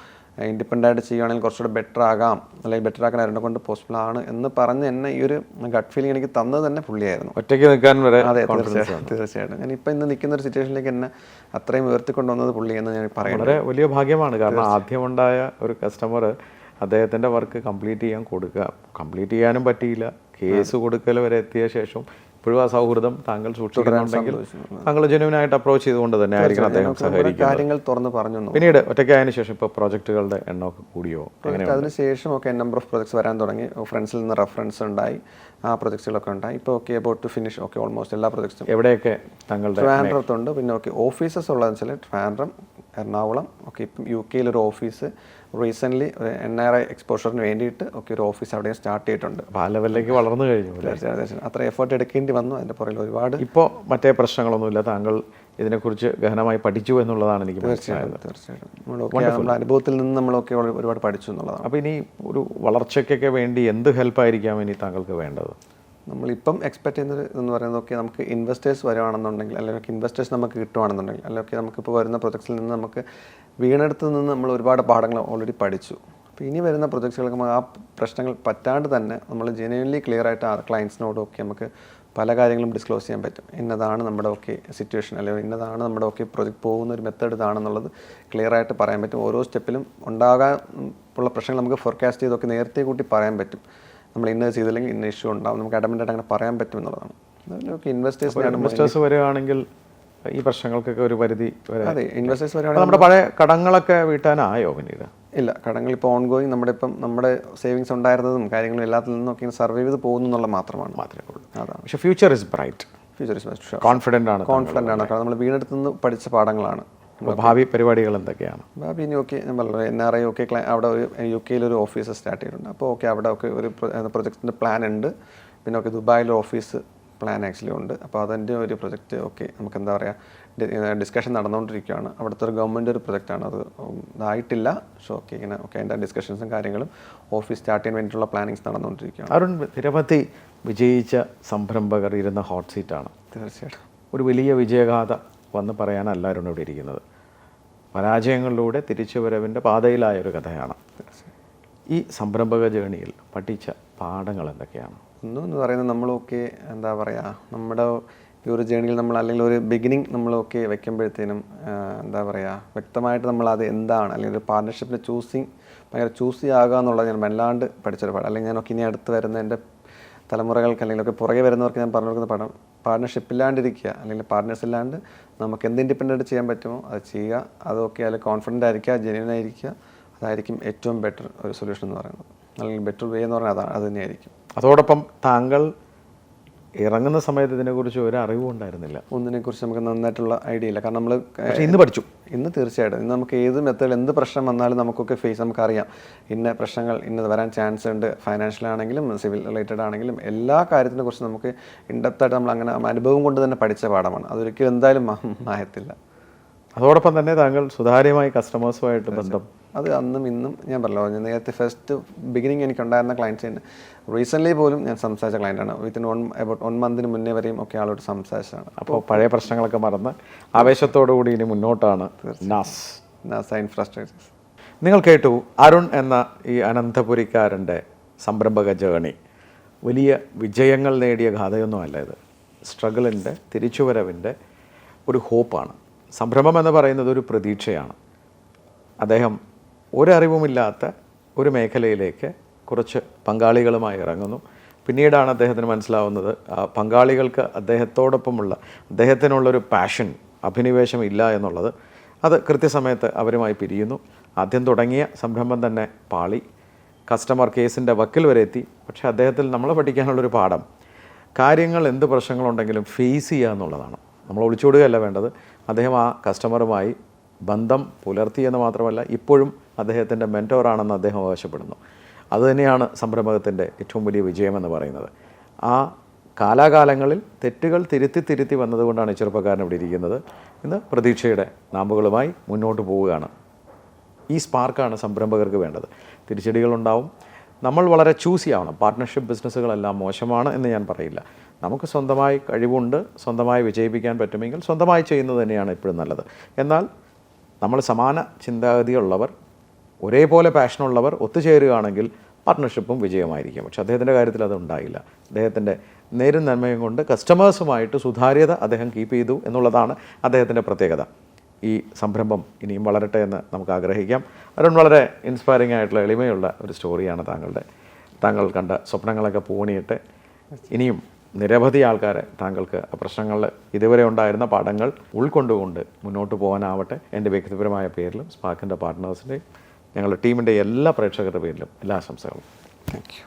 ഇൻഡിപെൻഡന്റ് ആയിട്ട് ചെയ്യുകയാണെങ്കിൽ കുറച്ചുകൂടെ ബെറ്റർ ആകാം അല്ലെങ്കിൽ ബെറ്റർ ആക്കാൻ അരുണെ കൊണ്ട് പോസിബിൾ ആണ് എന്ന് പറഞ്ഞ് എന്നെ ഈ ഒരു ഗട്ട് ഫീലിംഗ് എനിക്ക് തന്നത് തന്നെ പുള്ളിയായിരുന്നു. ഒറ്റയ്ക്ക് നിൽക്കാൻ വരെ അതെ തീർച്ചയായിട്ടും തീർച്ചയായിട്ടും. ഞാൻ ഇപ്പം ഇന്ന് നിൽക്കുന്ന ഒരു സിറ്റുവേഷനിലേക്ക് എന്നെ അത്രയും ഉയർത്തിക്കൊണ്ടുവന്നത് പുള്ളി എന്ന് ഞാൻ പറയുന്നത് വളരെ വലിയ ഭാഗ്യമാണ്. കാരണം ആദ്യമുണ്ടായ ഒരു കസ്റ്റമർ അദ്ദേഹത്തിന്റെ വർക്ക് കംപ്ലീറ്റ് ചെയ്യാൻ കൊടുക്കുക. കംപ്ലീറ്റ് ചെയ്യാനും പറ്റിയില്ല. കേസ് കൊടുക്കൽ വരെ എത്തിയ ശേഷം ഇപ്പോഴും ആ സൗഹൃദം താങ്കൾ സൂക്ഷിക്കുന്നുണ്ടെങ്കിൽ താങ്കൾ ജെനുവിനായിട്ട് അപ്രോച്ച് ചെയ്തുകൊണ്ട് തന്നെ ആയിരിക്കണം അദ്ദേഹം സഹകരിക്കുന്നത്. കാര്യങ്ങൾ തുറന്ന് പറഞ്ഞു പിന്നീട് പിന്നീട് ഒറ്റയ്ക്കായതിനു ശേഷം ഇപ്പോൾ പ്രോജക്റ്റുകളുടെ എണ്ണമൊക്കെ കൂടിയോ? അതിനുശേഷം ഒക്കെ നമ്പർ ഓഫ് പ്രോജക്ട്സ് വരാൻ തുടങ്ങി. ഫ്രണ്ട്സിൽ നിന്ന് റെഫറൻസ് ഉണ്ടായി. ആ പ്രൊജക്ട്സുകളൊക്കെ ഉണ്ടായി. ഇപ്പോൾ okay about to finish okay almost എല്ലാ പ്രൊജക്ട്സും. എവിടെയൊക്കെ താങ്കളുടെ ട്രിവാൻഡ്രത്തുണ്ട്. പിന്നെ ഓക്കെ ഓഫീസസ് ഉള്ളതെന്ന് വെച്ചാൽ ട്രിവാൻഡ്രം എറണാകുളം ഓക്കെ ഇപ്പം യു കെയിൽ ഒരു ഓഫീസ് റീസെന്റ്ലി ഒരു എൻ ആർ ഐ എക്സ്പോഷറിന് വേണ്ടിയിട്ട് ഒക്കെ ഒരു ഓഫീസ് അവിടെ സ്റ്റാർട്ട് ചെയ്തിട്ടുണ്ട്. അപ്പോൾ ആ ലെവലിലേക്ക് വളർന്നു കഴിഞ്ഞു തീർച്ചയായും അത്ര എഫേർട്ട് എടുക്കേണ്ടി വന്നു. അതിന്റെ പുറകിൽ ഒരുപാട് ഇപ്പോൾ മറ്റേ പ്രശ്നങ്ങളൊന്നുമില്ല. താങ്കൾ ഇതിനെക്കുറിച്ച് ഗഹനമായി പഠിച്ചു എന്നുള്ളതാണ് എനിക്ക് തീർച്ചയായിട്ടും അനുഭവത്തിൽ നിന്ന് നമ്മളൊക്കെ ഒരുപാട് പഠിച്ചു എന്നുള്ളതാണ്. അപ്പോൾ ഇനി ഒരു വളർച്ചയ്ക്കൊക്കെ വേണ്ടി എന്ത് ഹെൽപ്പായിരിക്കാം ഇനി താങ്കൾക്ക് വേണ്ടത്? നമ്മളിപ്പം എക്സ്പെക്ട് ചെയ്യുന്നത് എന്ന് പറയുന്നതൊക്കെ നമുക്ക് ഇൻവെസ്റ്റേഴ്സ് വരുവാണെന്നുണ്ടെങ്കിൽ അല്ലെങ്കിൽ ഇൻവെസ്റ്റേഴ്സ് നമുക്ക് കിട്ടുവാണെന്നുണ്ടെങ്കിൽ അല്ലെങ്കിൽ നമുക്കിപ്പോൾ വരുന്ന പ്രൊജക്ട്സിൽ നിന്ന് നമുക്ക് വീണെടുത്ത് നിന്ന് നമ്മൾ ഒരുപാട് പാഠങ്ങൾ ഓൾറെഡി പഠിച്ചു. അപ്പോൾ ഇനി വരുന്ന പ്രൊജക്ട്സുകൾക്ക് നമുക്ക് ആ പ്രശ്നങ്ങൾ പറ്റാണ്ട് തന്നെ നമ്മൾ ജെനുവൻലി ക്ലിയർ ആയിട്ട് ആ ക്ലയൻസിനോടൊക്കെ നമുക്ക് പല കാര്യങ്ങളും ഡിസ്ക്ലോസ് ചെയ്യാൻ പറ്റും. ഇന്നതാണ് നമ്മുടെ ഒക്കെ സിറ്റുവേഷൻ അല്ലെങ്കിൽ ഇന്നതാണ് നമ്മുടെ ഒക്കെ പ്രൊജക്ട് പോകുന്ന ഒരു മെത്തേഡ് ഇതാണെന്നുള്ളത് ക്ലിയർ ആയിട്ട് പറയാൻ പറ്റും. ഓരോ സ്റ്റെപ്പിലും ഉണ്ടാകാൻ ഉള്ള പ്രശ്നങ്ങൾ നമുക്ക് ഫോർകാസ്റ്റ് ചെയ്തൊക്കെ നേരത്തെ കൂട്ടി പറയാൻ പറ്റും. നമ്മൾ ഇന്നത് ചെയ്തില്ലെങ്കിൽ ഇന്ന ഇഷ്യൂ ഉണ്ടാവും. നമുക്ക് അഡമെന്റായിട്ട് അങ്ങനെ പറയാൻ പറ്റും എന്നുള്ളതാണ്. അതിലൊക്കെ ഇൻവെസ്റ്റേഴ്സിനാണ് ഇൻവെസ്റ്റേഴ്സ് വരികയാണെങ്കിൽ ഈ പ്രശ്നങ്ങൾക്കൊക്കെ ഒരു പരിധി വരെ അതെ ഇൻവെസ്റ്റേഴ്സ് വരികയാണെങ്കിൽ നമ്മുടെ പഴയ കടങ്ങളൊക്കെ വീട്ടാനായോ പിന്നീട്? ഇല്ല കടങ്ങൾ ഇപ്പോൾ ഓൺ ഗോയിങ് നമ്മുടെ ഇപ്പം നമ്മുടെ സേവിങ്സ് ഉണ്ടായിരുന്നതും കാര്യങ്ങളും എല്ലാത്തിൽ നിന്നൊക്കെ സർവൈവ് ചെയ്ത് പോകുന്നു എന്നുള്ളത് മാത്രമാണ്. മാത്രമേ ഉള്ളൂ. അതാണ് പക്ഷേ future is bright future is bright confident ആണ് കോൺഫിഡന്റ് ആണ്. കാരണം നമ്മൾ വീണ്ടെടുത്ത് നിന്ന് പഠിച്ച പാഠങ്ങളാണ്. ഭാവി പരിപാടികൾ എന്തൊക്കെയാണ്? ഭാവി ഇനി ഓക്കെ ഞാൻ പറഞ്ഞു എൻ ആർ ഐ ഒക്കെ അവിടെ ഒരു യു കെയിൽ ഒരു ഓഫീസ് സ്റ്റാർട്ട് ചെയ്തിട്ടുണ്ട്. അപ്പോൾ ഓക്കെ അവിടെ ഒക്കെ ഒരു പ്രൊജക്റ്റിന്റെ പ്ലാൻ ഉണ്ട്. പിന്നെ ഓക്കെ ദുബായിലൊരു ഓഫീസ് പ്ലാൻ ആക്ച്വലി ഉണ്ട്. അപ്പോൾ അതിന്റെ ഒരു പ്രൊജക്റ്റ് ഓക്കെ നമുക്ക് എന്താ പറയുക ഡിസ്കഷൻ നടന്നുകൊണ്ടിരിക്കുകയാണ്. അവിടുത്തെ ഒരു ഗവൺമെന്റ് ഒരു പ്രൊജക്റ്റാണ് അത് ഇതായിട്ടില്ല. പക്ഷേ ഓക്കെ ഇങ്ങനെ ഓക്കെ അതിന്റെ ഡിസ്കഷൻസും കാര്യങ്ങളും ഓഫീസ് സ്റ്റാർട്ട് ചെയ്യാൻ വേണ്ടിയിട്ടുള്ള പ്ലാനിങ്സ് നടന്നുകൊണ്ടിരിക്കുകയാണ്. അരുൺ നിരവധി വിജയിച്ച സംരംഭകർ ഇരുന്ന ഹോട്ട് സീറ്റാണ് തീർച്ചയായിട്ടും. ഒരു വലിയ വിജയഗാഥ വന്ന് പറയാനല്ല അരുൺ ഇവിടെ ഇരിക്കുന്നത്. പരാജയങ്ങളിലൂടെ തിരിച്ചുവരവിന്റെ പാതയിലായ ഒരു കഥയാണ് ഈ സംരംഭക ജേണിയിൽ പഠിച്ച പാഠങ്ങൾ എന്തൊക്കെയാണ്? ഒന്നും എന്ന് പറയുന്നത് നമ്മളൊക്കെ എന്താ പറയുക നമ്മുടെ ഈ ഒരു ജേണിയിൽ നമ്മൾ അല്ലെങ്കിൽ ഒരു ബിഗിനിങ് നമ്മളൊക്കെ വെക്കുമ്പോഴത്തേനും എന്താ പറയുക വ്യക്തമായിട്ട് നമ്മൾ അത് എന്താണ് അല്ലെങ്കിൽ ഒരു പാർട്ണർഷിപ്പിനെ ചൂസിങ് ഭയങ്കര ചൂസി ആകുക എന്നുള്ളത് ഞാൻ വല്ലാണ്ട് പഠിച്ചൊരു പാഠം. അല്ലെങ്കിൽ ഞാനൊക്കെ ഇനി അടുത്ത് വരുന്ന എന്റെ തലമുറകൾക്ക് അല്ലെങ്കിൽ ഒക്കെ പുറകെ വരുന്നവർക്ക് ഞാൻ പറഞ്ഞു കൊടുക്കുന്ന പാഠം പാർട്ണർഷിപ്പ് ഇല്ലാണ്ടിരിക്കുക അല്ലെങ്കിൽ പാർട്ട്നേഴ്സ് ഇല്ലാണ്ട് നമുക്ക് എന്ത് ഇൻഡിപെൻഡന്റ് ചെയ്യാൻ പറ്റുമോ അത് ചെയ്യുക അതൊക്കെ അതിൽ കോൺഫിഡന്റ് ആയിരിക്കുക ജെന്യൂൻ ആയിരിക്കുക അതായിരിക്കും ഏറ്റവും ബെറ്റർ ഒരു സൊല്യൂഷൻ എന്ന് പറയുന്നത്. അല്ലെങ്കിൽ ബെറ്റർ വേ എന്ന് പറഞ്ഞാൽ അതാണ് അത് തന്നെയായിരിക്കും. അതോടൊപ്പം താങ്കൾ ഇറങ്ങുന്ന സമയത്ത് ഇതിനെക്കുറിച്ച് ഒരു അറിവും ഉണ്ടായിരുന്നില്ല. ഒന്നിനെക്കുറിച്ച് നമുക്ക് നന്നായിട്ടുള്ള ഐഡിയ ഇല്ല. കാരണം നമ്മൾ ഇന്ന് പഠിച്ചു. ഇന്ന് തീർച്ചയായിട്ടും. ഇന്ന് നമുക്ക് ഏത് മെത്തേഡിൽ എന്ത് പ്രശ്നം വന്നാലും നമുക്കൊക്കെ ഫേസ് നമുക്കറിയാം. ഇന്ന പ്രശ്നങ്ങൾ ഇന്നത് വരാൻ ചാൻസ് ഉണ്ട്. ഫൈനാൻഷ്യൽ ആണെങ്കിലും സിവിൽ റിലേറ്റഡ് ആണെങ്കിലും എല്ലാ കാര്യത്തിനെ കുറിച്ച് നമുക്ക് ഇൻഡെപ്തായിട്ട് നമ്മൾ അങ്ങനെ അനുഭവം കൊണ്ട് തന്നെ പഠിച്ച പാഠമാണ്. അതൊരിക്കലും എന്തായാലും മായത്തില്ല. അതോടൊപ്പം തന്നെ താങ്കൾ സുതാര്യമായി കസ്റ്റമേഴ്സുമായിട്ട് ബന്ധം അത് അന്നും ഇന്നും ഞാൻ പറഞ്ഞല്ലോ ഞാൻ നേരത്തെ ഫസ്റ്റ് ബിഗിനിങ് എനിക്ക് ഉണ്ടായിരുന്ന ക്ലയൻസിന് റീസെന്റ്ലി പോലും ഞാൻ സംസാരിച്ച ക്ലയന്റാണ് വിത്തിൻ വൺ അബൌട്ട് വൺ മന്തിന് മുന്നേ വരെയും ഒക്കെ ആളോട് സംസാരിച്ചതാണ്. അപ്പോൾ പഴയ പ്രശ്നങ്ങളൊക്കെ മറന്ന് ആവേശത്തോടു കൂടി ഇനി മുന്നോട്ടാണ് നാസ്. നാസ ഇൻഫ്രാസ്ട്രക്ചേഴ്സ് നിങ്ങൾ കേട്ടു അരുൺ എന്ന ഈ അനന്തപുരിക്കാരന്റെ സംരംഭക ജേണി വലിയ വിജയങ്ങൾ നേടിയ ഗാഥയൊന്നുമല്ല ഇത്. സ്ട്രഗിളിന്റെ തിരിച്ചുവരവിന്റെ ഒരു ഹോപ്പാണ് സംരംഭം എന്ന് പറയുന്നത് ഒരു പ്രതീക്ഷയാണ്. അദ്ദേഹം ഒരറിവുമില്ലാത്ത ഒരു മേഖലയിലേക്ക് കുറച്ച് പങ്കാളികളുമായി ഇറങ്ങുന്നു. പിന്നീടാണ് അദ്ദേഹത്തിന് മനസ്സിലാവുന്നത് പങ്കാളികൾക്ക് അദ്ദേഹത്തോടൊപ്പമുള്ള അദ്ദേഹത്തിനുള്ളൊരു പാഷൻ അഭിനിവേശം ഇല്ല എന്നുള്ളത്. അത് കൃത്യസമയത്ത് അവരുമായി പിരിയുന്നു. ആദ്യം തുടങ്ങിയ സംരംഭം തന്നെ പാളി. കസ്റ്റമർ കേസിന്റെ വക്കിൽ വരെ എത്തി. പക്ഷേ അദ്ദേഹത്തിൽ നമ്മൾ പഠിക്കാനുള്ളൊരു പാഠം കാര്യങ്ങൾ എന്ത് പ്രശ്നങ്ങളുണ്ടെങ്കിലും ഫേസ് ചെയ്യുക എന്നുള്ളതാണ്. നമ്മൾ ഒളിച്ചോടുകയല്ല വേണ്ടത്. അദ്ദേഹം ആ കസ്റ്റമറുമായി ബന്ധം പുലർത്തി എന്ന് മാത്രമല്ല ഇപ്പോഴും അദ്ദേഹത്തിന്റെ മെന്റോറാണെന്ന് അദ്ദേഹം അവകാശപ്പെടുന്നു. അതുതന്നെയാണ് സംരംഭകത്തിന്റെ ഏറ്റവും വലിയ വിജയമെന്ന് പറയുന്നത്. ആ കാലാകാലങ്ങളിൽ തെറ്റുകൾ തിരുത്തി തിരുത്തി വന്നതുകൊണ്ടാണ് ചെറുപ്പക്കാരൻ ഇവിടെ ഇരിക്കുന്നത്. ഇന്ന് പ്രതീക്ഷയുടെ നാമ്പുകളുമായി മുന്നോട്ട് പോവുകയാണ്. ഈ സ്പാർക്കാണ് സംരംഭകർക്ക് വേണ്ടത്. തിരിച്ചടികളുണ്ടാവും. നമ്മൾ വളരെ ചൂസി ആവണം. പാർട്ട്ണർഷിപ്പ് ബിസിനസ്സുകളെല്ലാം മോശമാണ് എന്ന് ഞാൻ പറയില്ല. നമുക്ക് സ്വന്തമായി കഴിവുണ്ട് സ്വന്തമായി വിജയിപ്പിക്കാൻ പറ്റുമെങ്കിൽ സ്വന്തമായി ചെയ്യുന്നത് തന്നെയാണ് എപ്പോഴും നല്ലത്. എന്നാൽ നമ്മൾ സമാന ചിന്താഗതിയുള്ളവർ ഒരേപോലെ പാഷനുള്ളവർ ഒത്തുചേരുകയാണെങ്കിൽ പാർട്ട്ണർഷിപ്പും വിജയമായിരിക്കും. പക്ഷെ അദ്ദേഹത്തിന്റെ കാര്യത്തിൽ അത് ഉണ്ടായില്ല. അദ്ദേഹത്തിന്റെ നേരും നന്മയും കൊണ്ട് കസ്റ്റമേഴ്സുമായിട്ട് സുതാര്യത അദ്ദേഹം കീപ്പ് ചെയ്തു എന്നുള്ളതാണ് അദ്ദേഹത്തിന്റെ പ്രത്യേകത. ഈ സംരംഭം ഇനിയും വളരട്ടെ എന്ന് നമുക്ക് ആഗ്രഹിക്കാം. അരുൺ വളരെ ഇൻസ്പയറിംഗ് ആയിട്ടുള്ള എളിമയുള്ള ഒരു സ്റ്റോറിയാണ് താങ്കളുടെ. താങ്കൾ കണ്ട സ്വപ്നങ്ങളൊക്കെ പൂണിയിട്ട് ഇനിയും നിരവധി ആൾക്കാരെ താങ്കൾക്ക് പ്രശ്നങ്ങളിൽ ഇതുവരെ ഉണ്ടായിരുന്ന പാഠങ്ങൾ ഉൾക്കൊണ്ടുകൊണ്ട് മുന്നോട്ട് പോകാനാവട്ടെ. എന്റെ വ്യക്തിപരമായ പേരിലും സ്പാക്കിന്റെ പാർട്ട്നേഴ്സിന്റെയും ഞങ്ങളുടെ ടീമിന്റെ എല്ലാ പ്രേക്ഷകരുടെ പേരിലും എല്ലാ ആശംസകളും. Thank you